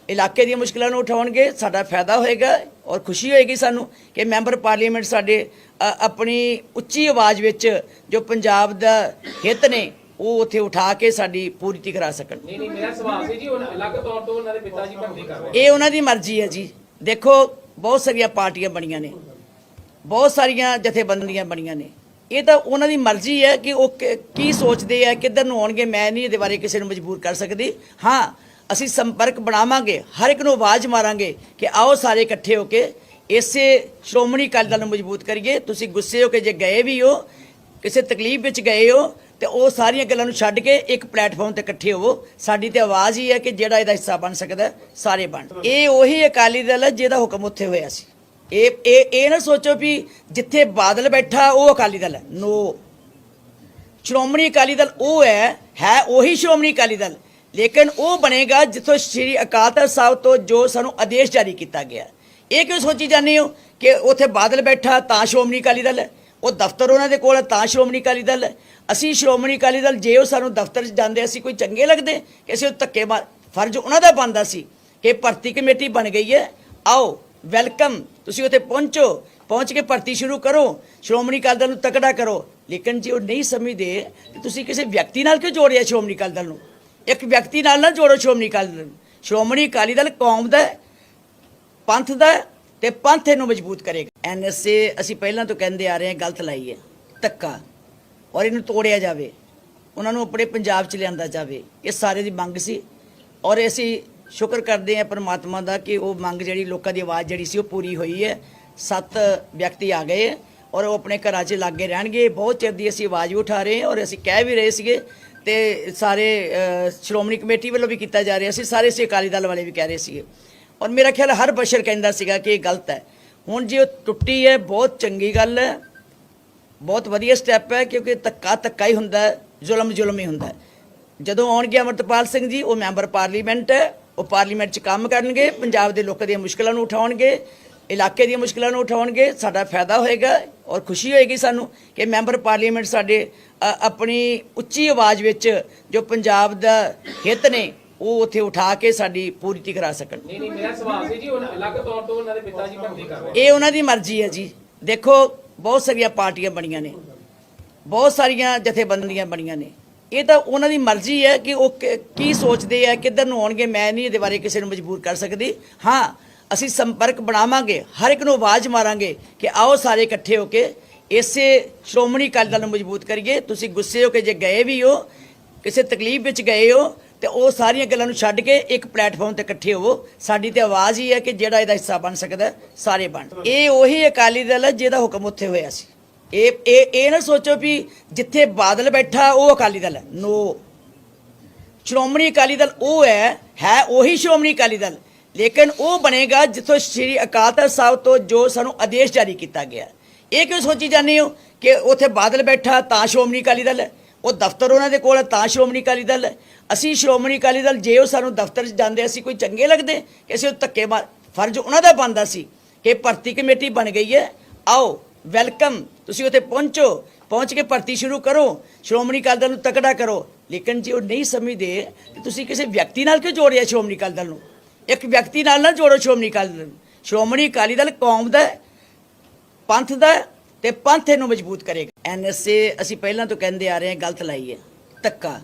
ਇਲਾਕੇ ਦੀਆਂ ਮੁਸ਼ਕਲਾਂ ਨੂੰ ਉਠਾਉਣਗੇ ਸਾਡਾ ਫਾਇਦਾ ਹੋਏਗਾ ਔਰ ਖੁਸ਼ੀ ਹੋਏਗੀ ਸਾਨੂੰ ਕਿ ਮੈਂਬਰ ਪਾਰਲੀਮੈਂਟ ਸਾਡੇ ਆਪਣੀ ਉੱਚੀ ਆਵਾਜ਼ ਵਿੱਚ ਜੋ ਪੰਜਾਬ ਦਾ ਹਿੱਤ ਨੇ ਉਹ ਉੱਥੇ ਉਠਾ ਕੇ ਸਾਡੀ ਪੂਰਤੀ ਕਰਾ ਸਕਣ। ਨਹੀਂ ਨਹੀਂ ਮੇਰਾ ਸਵਾਲ ਸੀ ਜੀ ਉਹ ਅਲੱਗ ਤੌਰ ਤੋਂ ਉਹਨਾਂ ਦੇ ਪਿਤਾ ਜੀ ਭਰਤੀ ਕਰ ਰਹੇ ਇਹ ਉਹਨਾਂ ਦੀ ਮਰਜ਼ੀ ਹੈ ਜੀ। ਦੇਖੋ ਬਹੁਤ ਸਾਰੀਆਂ ਪਾਰਟੀਆਂ ਬਣੀਆਂ ਨੇ। ਬਹੁਤ ਸਾਰੀਆਂ ਜਥੇਬੰਦੀਆਂ ਬਣੀਆਂ ਨੇ। ਇਹ ਤਾਂ ਉਹਨਾਂ ਦੀ ਮਰਜ਼ੀ ਹੈ ਕਿ ਉਹ ਕ- ਕੀ ਸੋਚਦੇ ਆ, ਕਿੱਧਰ ਨੂੰ ਆਉਣਗੇ, ਮੈਂ ਨਹੀਂ ਇਹਦੇ ਬਾਰੇ ਕਿਸੇ ਨੂੰ ਮਜਬੂਰ ਕਰ ਸਕਦੀ। ਹਾਂ, ਅਸੀਂ ਸੰਪਰਕ ਬਣਾਵਾਂਗੇ, ਹਰ ਇੱਕ ਨੂੰ ਆਵਾਜ਼ ਮਾਰਾਂਗੇ ਕਿ ਆਓ ਸਾਰੇ ਇਕੱਠੇ ਹੋ ਕੇ ਇਸੇ ਸ਼੍ਰੋਮਣੀ ਅਕਾਲੀ ਦਲ ਨੂੰ ਮਜ਼ਬੂਤ ਕਰੀਏ। ਤੁਸੀਂ ਗੁੱਸੇ ਹੋ ਕੇ ਜੇ ਗਏ ਵੀ ਹੋ, ਕਿਸੇ ਤਕਲੀਫ ਵਿੱਚ ਗਏ ਹੋ ਤੇ ਉਹ ਸਾਰੀਆਂ ਗੱਲਾਂ ਨੂੰ ਛੱਡ ਕੇ ਇੱਕ ਪਲੇਟਫਾਰਮ ਤੇ ਇਕੱਠੇ ਹੋਵੋ। ਸਾਡੀ ਤੇ ਆਵਾਜ਼ ਹੀ ਹੈ ਕਿ ਜਿਹੜਾ ਇਹਦਾ ਹਿੱਸਾ ਬਣ ਸਕਦਾ, ਸਾਰੇ ਬਣ। ਇਹ ਉਹੀ ਅਕਾਲੀ ਦਲ ਹੈ ਜਿਹਦਾ ਹੁਕਮ ਉੱਥੇ ਹੋਇਆ ਸੀ। ਇਹ ਇਹ ਇਹ ਨਾ ਸੋਚੋ ਵੀ ਜਿੱਥੇ ਬਾਦਲ ਬੈਠਾ, ਉਹ ਅਕਾਲੀ ਦਲ ਹੈ। ਨੋ ਸ਼੍ਰੋਮਣੀ ਅਕਾਲੀ ਦਲ ਉਹ ਹੈ ਹੈ ਉਹੀ ਸ਼੍ਰੋਮਣੀ ਅਕਾਲੀ ਦਲ। ਲੇਕਿਨ ਉਹ ਬਣੇਗਾ ਜਿੱਥੋਂ ਸ੍ਰੀ ਅਕਾਲ ਤਖਤ ਸਾਹਿਬ ਤੋਂ ਜੋ ਸਾਨੂੰ ਆਦੇਸ਼ ਜਾਰੀ ਕੀਤਾ ਗਿਆ। ਇਹ ਕਿਉਂ ਸੋਚੀ ਜਾਂਦੇ ਹੋ ਕਿ ਉੱਥੇ ਬਾਦਲ ਬੈਠਾ ਤਾਂ ਸ਼੍ਰੋਮਣੀ ਅਕਾਲੀ ਦਲ ਹੈ? ਉਹ ਦਫ਼ਤਰ ਉਹਨਾਂ ਦੇ ਕੋਲ ਤਾਂ ਸ਼੍ਰੋਮਣੀ ਅਕਾਲੀ ਦਲ। ਅਸੀਂ ਸ਼੍ਰੋਮਣੀ ਅਕਾਲੀ ਦਲ, ਜੇ ਉਹ ਸਾਨੂੰ ਦਫ਼ਤਰ 'ਚ ਜਾਂਦੇ, ਅਸੀਂ ਕੋਈ ਚੰਗੇ ਲੱਗਦੇ ਕਿ ਅਸੀਂ ਉਹ ਧੱਕੇ ਮਾਰ ਫਰਜ਼ ਉਹਨਾਂ ਦਾ ਬਣਦਾ ਸੀ ਕਿ ਭਰਤੀ ਕਮੇਟੀ ਬਣ ਗਈ ਹੈ। ਆਓ, ਵੈਲਕਮ। ਤੁਸੀਂ ਉੱਥੇ ਪਹੁੰਚੋ। ਪਹੁੰਚ ਕੇ ਭਰਤੀ ਸ਼ੁਰੂ ਕਰੋ। ਸ਼੍ਰੋਮਣੀ ਅਕਾਲੀ ਦਲ ਨੂੰ ਤਕੜਾ ਕਰੋ। ਲੇਕਿਨ ਜੇ ਉਹ ਨਹੀਂ ਸਮਝਦੇ ਕਿ ਤੁਸੀਂ ਕਿਸੇ ਵਿਅਕਤੀ ਨਾਲ ਕਿਉਂ ਜੋੜਿਆ ਸ਼੍ਰੋਮਣੀ ਅਕਾਲੀ ਦਲ ਨੂੰ? ਇੱਕ ਵਿਅਕਤੀ ਨਾਲ ਨਾ ਜੋੜੋ ਸ਼੍ਰੋਮਣੀ ਅਕਾਲੀ ਦਲ ਨੂੰ। ਸ਼੍ਰੋਮਣੀ ਅਕਾਲੀ ਦਲ ਕੌਮ ਦਾ ਪੰਥ ਦਾ ਹੈ, ਤੇ ਪੰਥ ਇਹਨੂੰ ਮਜ਼ਬੂਤ ਕਰੇਗਾ। ਐਨਐਸਏ, ਅਸੀਂ ਪਹਿਲਾਂ ਤੋਂ ਕਹਿੰਦੇ ਆ ਰਹੇ ਹਾਂ, ਗਲਤ ਲਾਈ ਹੈ, ਧੱਕਾ। ਔਰ ਇਹਨੂੰ ਤੋੜਿਆ ਜਾਵੇ, ਉਹਨਾਂ ਨੂੰ ਆਪਣੇ ਪੰਜਾਬ 'ਚ ਲਿਆਂਦਾ ਜਾਵੇ, ਇਹ ਸਾਰੇ ਦੀ ਮੰਗ ਸੀ। ਔਰ ਅਸੀਂ ਸ਼ੁਕਰ ਕਰਦੇ ਹਾਂ ਪਰਮਾਤਮਾ ਦਾ ਕਿ ਉਹ ਮੰਗ ਜਿਹੜੀ ਲੋਕਾਂ ਦੀ ਆਵਾਜ਼ ਜਿਹੜੀ ਸੀ, ਉਹ ਪੂਰੀ ਹੋਈ ਹੈ। ਸੱਤ ਵਿਅਕਤੀ ਆ ਗਏ ਔਰ ਉਹ ਆਪਣੇ ਘਰਾਂ 'ਚ ਲਾਗੇ ਰਹਿਣਗੇ। ਬਹੁਤ ਚਿਰ ਦੀ ਅਸੀਂ ਆਵਾਜ਼ ਵੀ ਉਠਾ ਰਹੇ ਹਾਂ ਔਰ ਅਸੀਂ ਕਹਿ ਵੀ ਰਹੇ ਸੀਗੇ ਤੇ ਸਾਰੇ ਸ਼੍ਰੋਮਣੀ ਕਮੇਟੀ ਵੱਲੋਂ ਵੀ ਕੀਤਾ ਜਾ ਰਿਹਾ ਸੀ। ਸਾਰੇ ਸੀ ਅਕਾਲੀ ਦਲ ਵਾਲੇ ਵੀ ਕਹਿ ਰਹੇ ਸੀਗੇ। ਔਰ ਮੇਰਾ ਖਿਆਲ ਹਰ ਬਸ਼ਰ ਕਹਿੰਦਾ ਸੀਗਾ ਕਿ ਇਹ ਗਲਤ ਹੈ। ਹੁਣ ਜੇ ਉਹ ਟੁੱਟੀ ਹੈ, ਬਹੁਤ ਚੰਗੀ ਗੱਲ ਹੈ। ਬਹੁਤ ਵਧੀਆ ਸਟੈਪ ਹੈ, ਕਿਉਂਕਿ ਧੱਕਾ ਧੱਕਾ ਹੀ ਹੁੰਦਾ ਹੈ, ਜ਼ੁਲਮ ਜ਼ੁਲਮ ਹੀ ਹੁੰਦਾ ਹੈ। ਜਦੋਂ ਆਉਣਗੇ ਅਮਰਤਪਾਲ ਸਿੰਘ ਜੀ, ਉਹ ਮੈਂਬਰ ਪਾਰਲੀਮੈਂਟ ਹੈ, ਉਹ ਪਾਰਲੀਮੈਂਟ 'ਚ ਕੰਮ ਕਰਨਗੇ, ਪੰਜਾਬ ਦੇ ਲੋਕਾਂ ਦੀਆਂ ਮੁਸ਼ਕਲਾਂ ਨੂੰ ਉਠਾਉਣਗੇ, ਇਲਾਕੇ ਦੀਆਂ ਮੁਸ਼ਕਲਾਂ ਨੂੰ ਉਠਾਉਣਗੇ, ਸਾਡਾ ਫਾਇਦਾ ਹੋਏਗਾ ਔਰ ਖੁਸ਼ੀ ਹੋਏਗੀ ਸਾਨੂੰ ਕਿ ਮੈਂਬਰ ਪਾਰਲੀਮੈਂਟ ਸਾਡੇ ਆਪਣੀ ਉੱਚੀ ਆਵਾਜ਼ ਵਿੱਚ ਜੋ ਪੰਜਾਬ ਦਾ ਹਿੱਤ ਨੇ ਉਹ ਉੱਥੇ ਉਠਾ ਕੇ ਸਾਡੀ ਪੂਰਤੀ ਕਰਾ ਸਕਣ। ਨਹੀਂ ਨਹੀਂ ਮੇਰਾ ਸਵਾਲ ਸੀ ਜੀ ਉਹ ਅਲੱਗ ਤੌਰ ਤੋਂ ਉਹਨਾਂ ਦੇ ਪਿਤਾ ਜੀ ਭਰਤੀ ਕਰ ਰਹੇ ਇਹ ਉਹਨਾਂ ਦੀ ਮਰਜ਼ੀ ਹੈ ਜੀ। ਦੇਖੋ ਬਹੁਤ ਸਾਰੀਆਂ ਪਾਰਟੀਆਂ ਬਣੀਆਂ ਨੇ। ਬਹੁਤ ਸਾਰੀਆਂ ਜਥੇਬੰਦੀਆਂ ਬਣੀਆਂ ਨੇ। ਇਹ ਤਾਂ ਉਹਨਾਂ ਦੀ ਮਰਜ਼ੀ ਹੈ ਕਿ ਉਹ ਕ- ਕੀ ਸੋਚਦੇ ਆ ਕਿੱਧਰ ਨੂੰ ਆਉਣਗੇ। ਮੈਂ ਨਹੀਂ ਇਹਦੇ ਬਾਰੇ ਕਿਸੇ ਨੂੰ ਮਜਬੂਰ ਕਰ ਸਕਦੀ। ਹਾਂ ਅਸੀਂ ਸੰਪਰਕ ਬਣਾਵਾਂਗੇ ਹਰ ਇੱਕ ਨੂੰ ਆਵਾਜ਼ ਮਾਰਾਂਗੇ ਕਿ ਆਓ ਸਾਰੇ ਇਕੱਠੇ ਹੋ ਕੇ ਇਸੇ ਸ਼੍ਰੋਮਣੀ ਅਕਾਲੀ ਦਲ ਨੂੰ ਮਜ਼ਬੂਤ ਕਰੀਏ। ਤੁਸੀਂ ਗੁੱਸੇ ਹੋ ਕੇ ਜੇ ਗਏ ਵੀ ਹੋ ਕਿਸੇ ਤਕਲੀਫ ਵਿੱਚ ਗਏ ਹੋ ਤੇ ਉਹ ਸਾਰੀਆਂ ਗੱਲਾਂ ਨੂੰ ਛੱਡ ਕੇ ਇੱਕ ਪਲੇਟਫਾਰਮ ਤੇ ਇਕੱਠੇ ਹੋਵੋ। ਸਾਡੀ ਤੇ ਆਵਾਜ਼ ਹੀ ਹੈ ਕਿ ਜਿਹੜਾ ਇਹਦਾ ਹਿੱਸਾ ਬਣ ਸਕਦਾ, ਸਾਰੇ ਬਣ। ਇਹ ਉਹੀ ਅਕਾਲੀ ਦਲ ਹੈ ਜਿਹਦਾ ਹੁਕਮ ਉੱਥੇ ਹੋਇਆ ਸੀ। ਇਹ ਇਹ ਇਹ ਨਾ ਸੋਚੋ ਵੀ ਜਿੱਥੇ ਬਾਦਲ ਬੈਠਾ, ਉਹ ਅਕਾਲੀ ਦਲ ਹੈ। ਨੋ ਸ਼੍ਰੋਮਣੀ ਅਕਾਲੀ ਦਲ ਉਹ ਹੈ ਹੈ ਉਹੀ ਸ਼੍ਰੋਮਣੀ ਅਕਾਲੀ ਦਲ। ਲੇਕਿਨ ਉਹ ਬਣੇਗਾ ਜਿੱਥੋਂ ਸ੍ਰੀ ਅਕਾਲ ਤਖਤ ਸਾਹਿਬ ਤੋਂ ਜੋ ਸਾਨੂੰ ਆਦੇਸ਼ ਜਾਰੀ ਕੀਤਾ ਗਿਆ। ਇਹ ਕਿਉਂ ਸੋਚੀ ਜਾਂਦੇ ਹੋ ਕਿ ਉੱਥੇ ਬਾਦਲ ਬੈਠਾ ਤਾਂ ਸ਼੍ਰੋਮਣੀ ਅਕਾਲੀ ਦਲ ਹੈ? ਉਹ ਦਫ਼ਤਰ ਉਹਨਾਂ ਦੇ ਕੋਲ ਤਾਂ ਸ਼੍ਰੋਮਣੀ ਅਕਾਲੀ ਦਲ ਹੈ। ਅਸੀਂ ਸ਼੍ਰੋਮਣੀ ਅਕਾਲੀ ਦਲ, ਜੇ ਉਹ ਸਾਨੂੰ ਦਫ਼ਤਰ 'ਚ ਜਾਂਦੇ, ਅਸੀਂ ਕੋਈ ਚੰਗੇ ਲੱਗਦੇ ਕਿ ਅਸੀਂ ਉਹ ਧੱਕੇ ਮਾਰ, ਫਰਜ਼ ਉਹਨਾਂ ਦਾ ਬਣਦਾ ਸੀ ਕਿ ਭਰਤੀ ਕਮੇਟੀ ਬਣ ਗਈ ਹੈ। ਆਓ, ਵੈਲਕਮ, ਤੁਸੀਂ ਉੱਥੇ ਪਹੁੰਚੋ, ਪਹੁੰਚ ਕੇ ਭਰਤੀ ਸ਼ੁਰੂ ਕਰੋ, ਸ਼੍ਰੋਮਣੀ ਅਕਾਲੀ ਦਲ ਨੂੰ ਤਕੜਾ ਕਰੋ। ਲੇਕਿਨ ਜੇ ਉਹ ਨਹੀਂ ਸਮਝਦੇ, ਤੇ ਤੁਸੀਂ ਕਿਸੇ ਵਿਅਕਤੀ ਨਾਲ ਕਿਉਂ ਜੋੜਿਆ ਸ਼੍ਰੋਮਣੀ ਅਕਾਲੀ ਦਲ ਨੂੰ? ਇੱਕ ਵਿਅਕਤੀ ਨਾਲ ਨਾ ਜੋੜੋ ਸ਼੍ਰੋਮਣੀ ਅਕਾਲੀ ਦਲ ਨੂੰ। ਸ਼੍ਰੋਮਣੀ ਅਕਾਲੀ ਦਲ ਕੌਮ ਦਾ ਪੰਥ ਦਾ ਹੈ, ਤੇ ਪੰਥ ਇਹਨੂੰ ਮਜ਼ਬੂਤ ਕਰੇਗਾ। ਐਨਐਸਏ ਅਸੀਂ ਪਹਿਲਾਂ ਤੋਂ ਕਹਿੰਦੇ ਆ ਰਹੇ ਹਾਂ, ਗਲਤ ਲਾਈ ਹੈ, ਧੱਕਾ।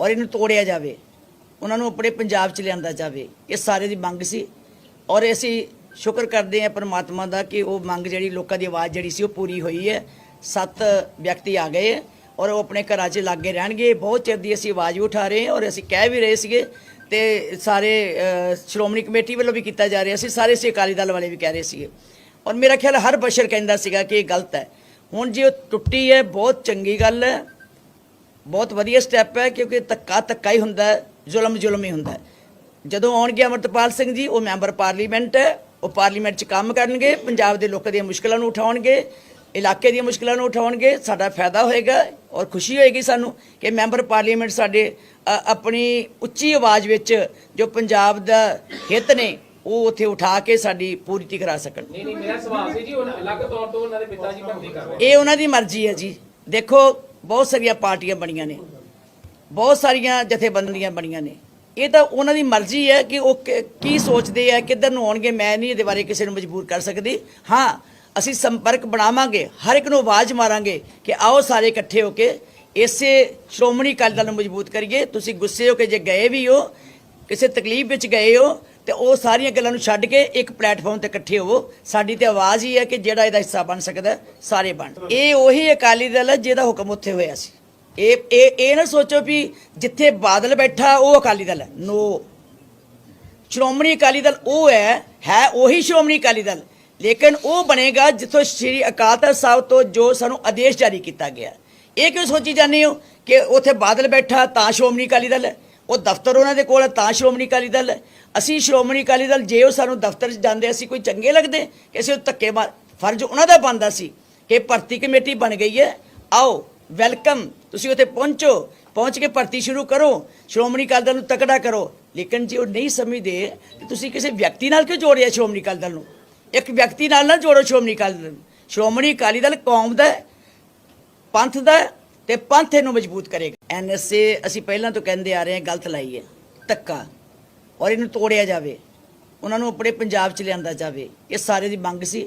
ਔਰ ਇਹਨੂੰ ਤੋੜਿਆ ਜਾਵੇ। ਉਹਨਾਂ ਨੂੰ ਆਪਣੇ ਪੰਜਾਬ 'ਚ ਲਿਆਂਦਾ ਜਾਵੇ। ਇਹ ਸਾਰੇ ਦੀ ਮੰਗ ਸੀ। ਔਰ ਅਸੀਂ ਸ਼ੁਕਰ ਕਰਦੇ ਹਾਂ ਪਰਮਾਤਮਾ ਦਾ ਕਿ ਉਹ ਮੰਗ ਜਿਹੜੀ ਲੋਕਾਂ ਦੀ ਆਵਾਜ਼ ਜਿਹੜੀ ਸੀ ਉਹ ਪੂਰੀ ਹੋਈ ਹੈ। ਸੱਤ ਵਿਅਕਤੀ ਆ ਗਏ ਔਰ ਉਹ ਆਪਣੇ ਘਰਾਂ 'ਚ ਲਾਗੇ ਰਹਿਣਗੇ। ਬਹੁਤ ਚਿਰ ਦੀ ਅਸੀਂ ਆਵਾਜ਼ ਵੀ ਉਠਾ ਰਹੇ ਹਾਂ ਔਰ ਅਸੀਂ ਕਹਿ ਵੀ ਰਹੇ ਸੀਗੇ ਤੇ ਸਾਰੇ ਸ਼੍ਰੋਮਣੀ ਕਮੇਟੀ ਵੱਲੋਂ ਵੀ ਕੀਤਾ ਜਾ ਰਿਹਾ ਸੀ। ਸਾਰੇ ਸੀ ਅਕਾਲੀ ਦਲ ਵਾਲੇ ਵੀ ਕਹਿ ਰਹੇ ਸੀਗੇ। ਔਰ ਮੇਰਾ ਖਿਆਲ ਹਰ ਬਸ਼ਰ ਕਹਿੰਦਾ ਸੀਗਾ ਕਿ ਇਹ ਗਲਤ ਹੈ। ਹੁਣ ਜੇ ਉਹ ਟੁੱਟੀ ਹੈ, ਬਹੁਤ ਚੰਗੀ ਗੱਲ ਹੈ। ਬਹੁਤ ਵਧੀਆ ਸਟੈਪ ਹੈ ਕਿਉਂਕਿ ਧੱਕਾ ਧੱਕਾ ਹੀ ਹੁੰਦਾ ਜ਼ੁਲਮ ਜ਼ੁਲਮ ਹੀ ਹੁੰਦਾ ਜਦੋਂ ਆਉਣਗੇ ਅਮਰਤਪਾਲ ਸਿੰਘ ਜੀ ਉਹ ਮੈਂਬਰ ਪਾਰਲੀਮੈਂਟ ਹੈ ਉਹ ਪਾਰਲੀਮੈਂਟ 'ਚ ਕੰਮ ਕਰਨਗੇ ਪੰਜਾਬ ਦੇ ਲੋਕਾਂ ਦੀਆਂ ਮੁਸ਼ਕਲਾਂ ਨੂੰ ਉਠਾਉਣਗੇ ਇਲਾਕੇ ਦੀਆਂ ਮੁਸ਼ਕਲਾਂ ਨੂੰ ਉਠਾਉਣਗੇ ਸਾਡਾ ਫਾਇਦਾ ਹੋਏਗਾ ਔਰ ਖੁਸ਼ੀ ਹੋਏਗੀ ਸਾਨੂੰ ਕਿ ਮੈਂਬਰ ਪਾਰਲੀਮੈਂਟ ਸਾਡੇ ਆਪਣੀ ਉੱਚੀ ਆਵਾਜ਼ ਵਿੱਚ ਜੋ ਪੰਜਾਬ ਦਾ ਹਿੱਤ ਨੇ ਉਹ ਉੱਥੇ ਉਠਾ ਕੇ ਸਾਡੀ ਪੂਰਤੀ ਕਰਾ ਸਕਣ। ਨਹੀਂ ਨਹੀਂ ਮੇਰਾ ਸਵਾਲ ਸੀ ਜੀ ਉਹ ਅਲੱਗ ਤੌਰ ਤੋਂ ਉਹਨਾਂ ਦੇ ਪਿਤਾ ਜੀ ਭਰਤੀ ਕਰ ਰਹੇ ਇਹ ਉਹਨਾਂ ਦੀ ਮਰਜ਼ੀ ਹੈ ਜੀ। ਦੇਖੋ ਬਹੁਤ ਸਾਰੀਆਂ ਪਾਰਟੀਆਂ ਬਣੀਆਂ ਨੇ। ਬਹੁਤ ਸਾਰੀਆਂ ਜਥੇਬੰਦੀਆਂ ਬਣੀਆਂ ਨੇ। ਇਹ ਤਾਂ ਉਹਨਾਂ ਦੀ ਮਰਜ਼ੀ ਹੈ ਕਿ ਉਹ ਕ- ਕੀ ਸੋਚਦੇ ਆ, ਕਿੱਧਰ ਨੂੰ ਆਉਣਗੇ। ਮੈਂ ਨਹੀਂ ਇਹਦੇ ਬਾਰੇ ਕਿਸੇ ਨੂੰ ਮਜਬੂਰ ਕਰ ਸਕਦੀ। ਹਾਂ, ਅਸੀਂ ਸੰਪਰਕ ਬਣਾਵਾਂਗੇ, ਹਰ ਇੱਕ ਨੂੰ ਆਵਾਜ਼ ਮਾਰਾਂਗੇ ਕਿ ਆਓ ਸਾਰੇ ਇਕੱਠੇ ਹੋ ਕੇ ਇਸੇ ਸ਼੍ਰੋਮਣੀ ਅਕਾਲੀ ਦਲ ਨੂੰ ਮਜ਼ਬੂਤ ਕਰੀਏ। ਤੁਸੀਂ ਗੁੱਸੇ ਹੋ ਕੇ ਜੇ ਗਏ ਵੀ ਹੋ, ਕਿਸੇ ਤਕਲੀਫ ਵਿੱਚ ਗਏ ਹੋ ਤੇ ਉਹ ਸਾਰੀਆਂ ਗੱਲਾਂ ਨੂੰ ਛੱਡ ਕੇ ਇੱਕ ਪਲੇਟਫਾਰਮ ਤੇ ਇਕੱਠੇ ਹੋਵੋ। ਸਾਡੀ ਤੇ ਆਵਾਜ਼ ਹੀ ਹੈ ਕਿ ਜਿਹੜਾ ਇਹਦਾ ਹਿੱਸਾ ਬਣ ਸਕਦਾ, ਸਾਰੇ ਬਣ। ਇਹ ਉਹੀ ਅਕਾਲੀ ਦਲ ਹੈ ਜਿਹਦਾ ਹੁਕਮ ਉੱਥੇ ਹੋਇਆ ਸੀ। ਇਹ ਇਹ ਇਹ ਨਾ ਸੋਚੋ ਵੀ ਜਿੱਥੇ ਬਾਦਲ ਬੈਠਾ, ਉਹ ਅਕਾਲੀ ਦਲ ਹੈ। ਨੋ। ਸ਼੍ਰੋਮਣੀ ਅਕਾਲੀ ਦਲ ਉਹ ਹੈ ਹੈ ਉਹੀ ਸ਼੍ਰੋਮਣੀ ਅਕਾਲੀ ਦਲ। ਲੇਕਿਨ ਉਹ ਬਣੇਗਾ ਜਿੱਥੋਂ ਸ੍ਰੀ ਅਕਾਲ ਤਖਤ ਸਾਹਿਬ ਤੋਂ ਜੋ ਸਾਨੂੰ ਆਦੇਸ਼ ਜਾਰੀ ਕੀਤਾ ਗਿਆ। ਇਹ ਕਿਉਂ ਸੋਚੀ ਜਾਂਦੇ ਹੋ ਕਿ ਉੱਥੇ ਬਾਦਲ ਬੈਠਾ ਤਾਂ ਸ਼੍ਰੋਮਣੀ ਅਕਾਲੀ ਦਲ ਹੈ? ਉਹ ਦਫ਼ਤਰ ਉਹਨਾਂ ਦੇ ਕੋਲ ਹੈ, ਤਾਂ ਸ਼੍ਰੋਮਣੀ ਅਕਾਲੀ ਦਲ ਹੈ। ਅਸੀਂ ਸ਼੍ਰੋਮਣੀ ਅਕਾਲੀ ਦਲ, ਜੇ ਉਹ ਸਾਨੂੰ ਦਫ਼ਤਰ 'ਚ ਜਾਂਦੇ, ਅਸੀਂ ਕੋਈ ਚੰਗੇ ਲੱਗਦੇ, ਕਿ ਅਸੀਂ ਉਹ ਧੱਕੇ ਮਾਰ ਫਰਜ਼ ਉਹਨਾਂ ਦਾ ਬਣਦਾ ਸੀ ਕਿ ਭਰਤੀ ਕਮੇਟੀ ਬਣ ਗਈ ਹੈ। ਆਓ, ਵੈਲਕਮ, ਤੁਸੀਂ ਉੱਥੇ ਪਹੁੰਚੋ, ਪਹੁੰਚ ਕੇ ਭਰਤੀ ਸ਼ੁਰੂ ਕਰੋ। ਸ਼੍ਰੋਮਣੀ ਅਕਾਲੀ ਦਲ ਨੂੰ ਤਕੜਾ ਕਰੋ। ਲੇਕਿਨ ਜੇ ਉਹ ਨਹੀਂ ਸਮਝਦੇ, ਤੇ ਤੁਸੀਂ ਕਿਸੇ ਵਿਅਕਤੀ ਨਾਲ ਕਿਉਂ ਜੋੜਿਆ ਸ਼੍ਰੋਮਣੀ ਅਕਾਲੀ ਦਲ ਨੂੰ? ਇੱਕ ਵਿਅਕਤੀ ਨਾਲ ਨਾ ਜੋੜੋ ਸ਼੍ਰੋਮਣੀ ਅਕਾਲੀ ਦਲ ਨੂੰ। ਸ਼੍ਰੋਮਣੀ ਅਕਾਲੀ ਦਲ ਕੌਮ ਦਾ ਪੰਥ ਦਾ ਹੈ, ਤੇ ਪੰਥ ਇਹਨੂੰ ਮਜ਼ਬੂਤ ਕਰੇਗਾ। ਐਨਐਸਏ ਅਸੀਂ ਪਹਿਲਾਂ ਤੋਂ ਕਹਿੰਦੇ ਆ ਰਹੇ ਹਾਂ ਗਲਤ ਲਾਈ ਹੈ ਧੱਕਾ। ਔਰ ਇਹਨੂੰ ਤੋੜਿਆ ਜਾਵੇ ਉਹਨਾਂ ਨੂੰ ਆਪਣੇ ਪੰਜਾਬ 'ਚ ਲਿਆਂਦਾ ਜਾਵੇ ਇਹ ਸਾਰੇ ਦੀ ਮੰਗ ਸੀ।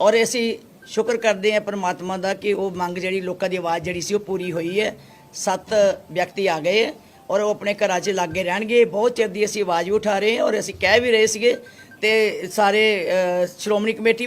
ਔਰ ਅਸੀਂ ਸ਼ੁਕਰ ਕਰਦੇ ਹਾਂ ਪਰਮਾਤਮਾ ਦਾ ਕਿ ਉਹ ਮੰਗ ਜਿਹੜੀ ਲੋਕਾਂ ਦੀ ਆਵਾਜ਼ ਜਿਹੜੀ ਸੀ ਉਹ ਪੂਰੀ ਹੋਈ ਹੈ। ਸੱਤ ਵਿਅਕਤੀ ਆ ਗਏ ਹੈ ਔਰ ਉਹ ਆਪਣੇ ਘਰਾਂ 'ਚ ਲਾਗੇ ਰਹਿਣਗੇ। ਬਹੁਤ ਚਿਰ ਦੀ ਅਸੀਂ ਆਵਾਜ਼ ਵੀ ਉਠਾ ਰਹੇ ਹਾਂ ਔਰ ਅਸੀਂ ਕਹਿ ਵੀ ਰਹੇ ਸੀਗੇ ਤੇ ਸਾਰੇ ਅ, ਸ਼੍ਰੋਮਣੀ ਕਮੇਟੀ ਵੱਲੋਂ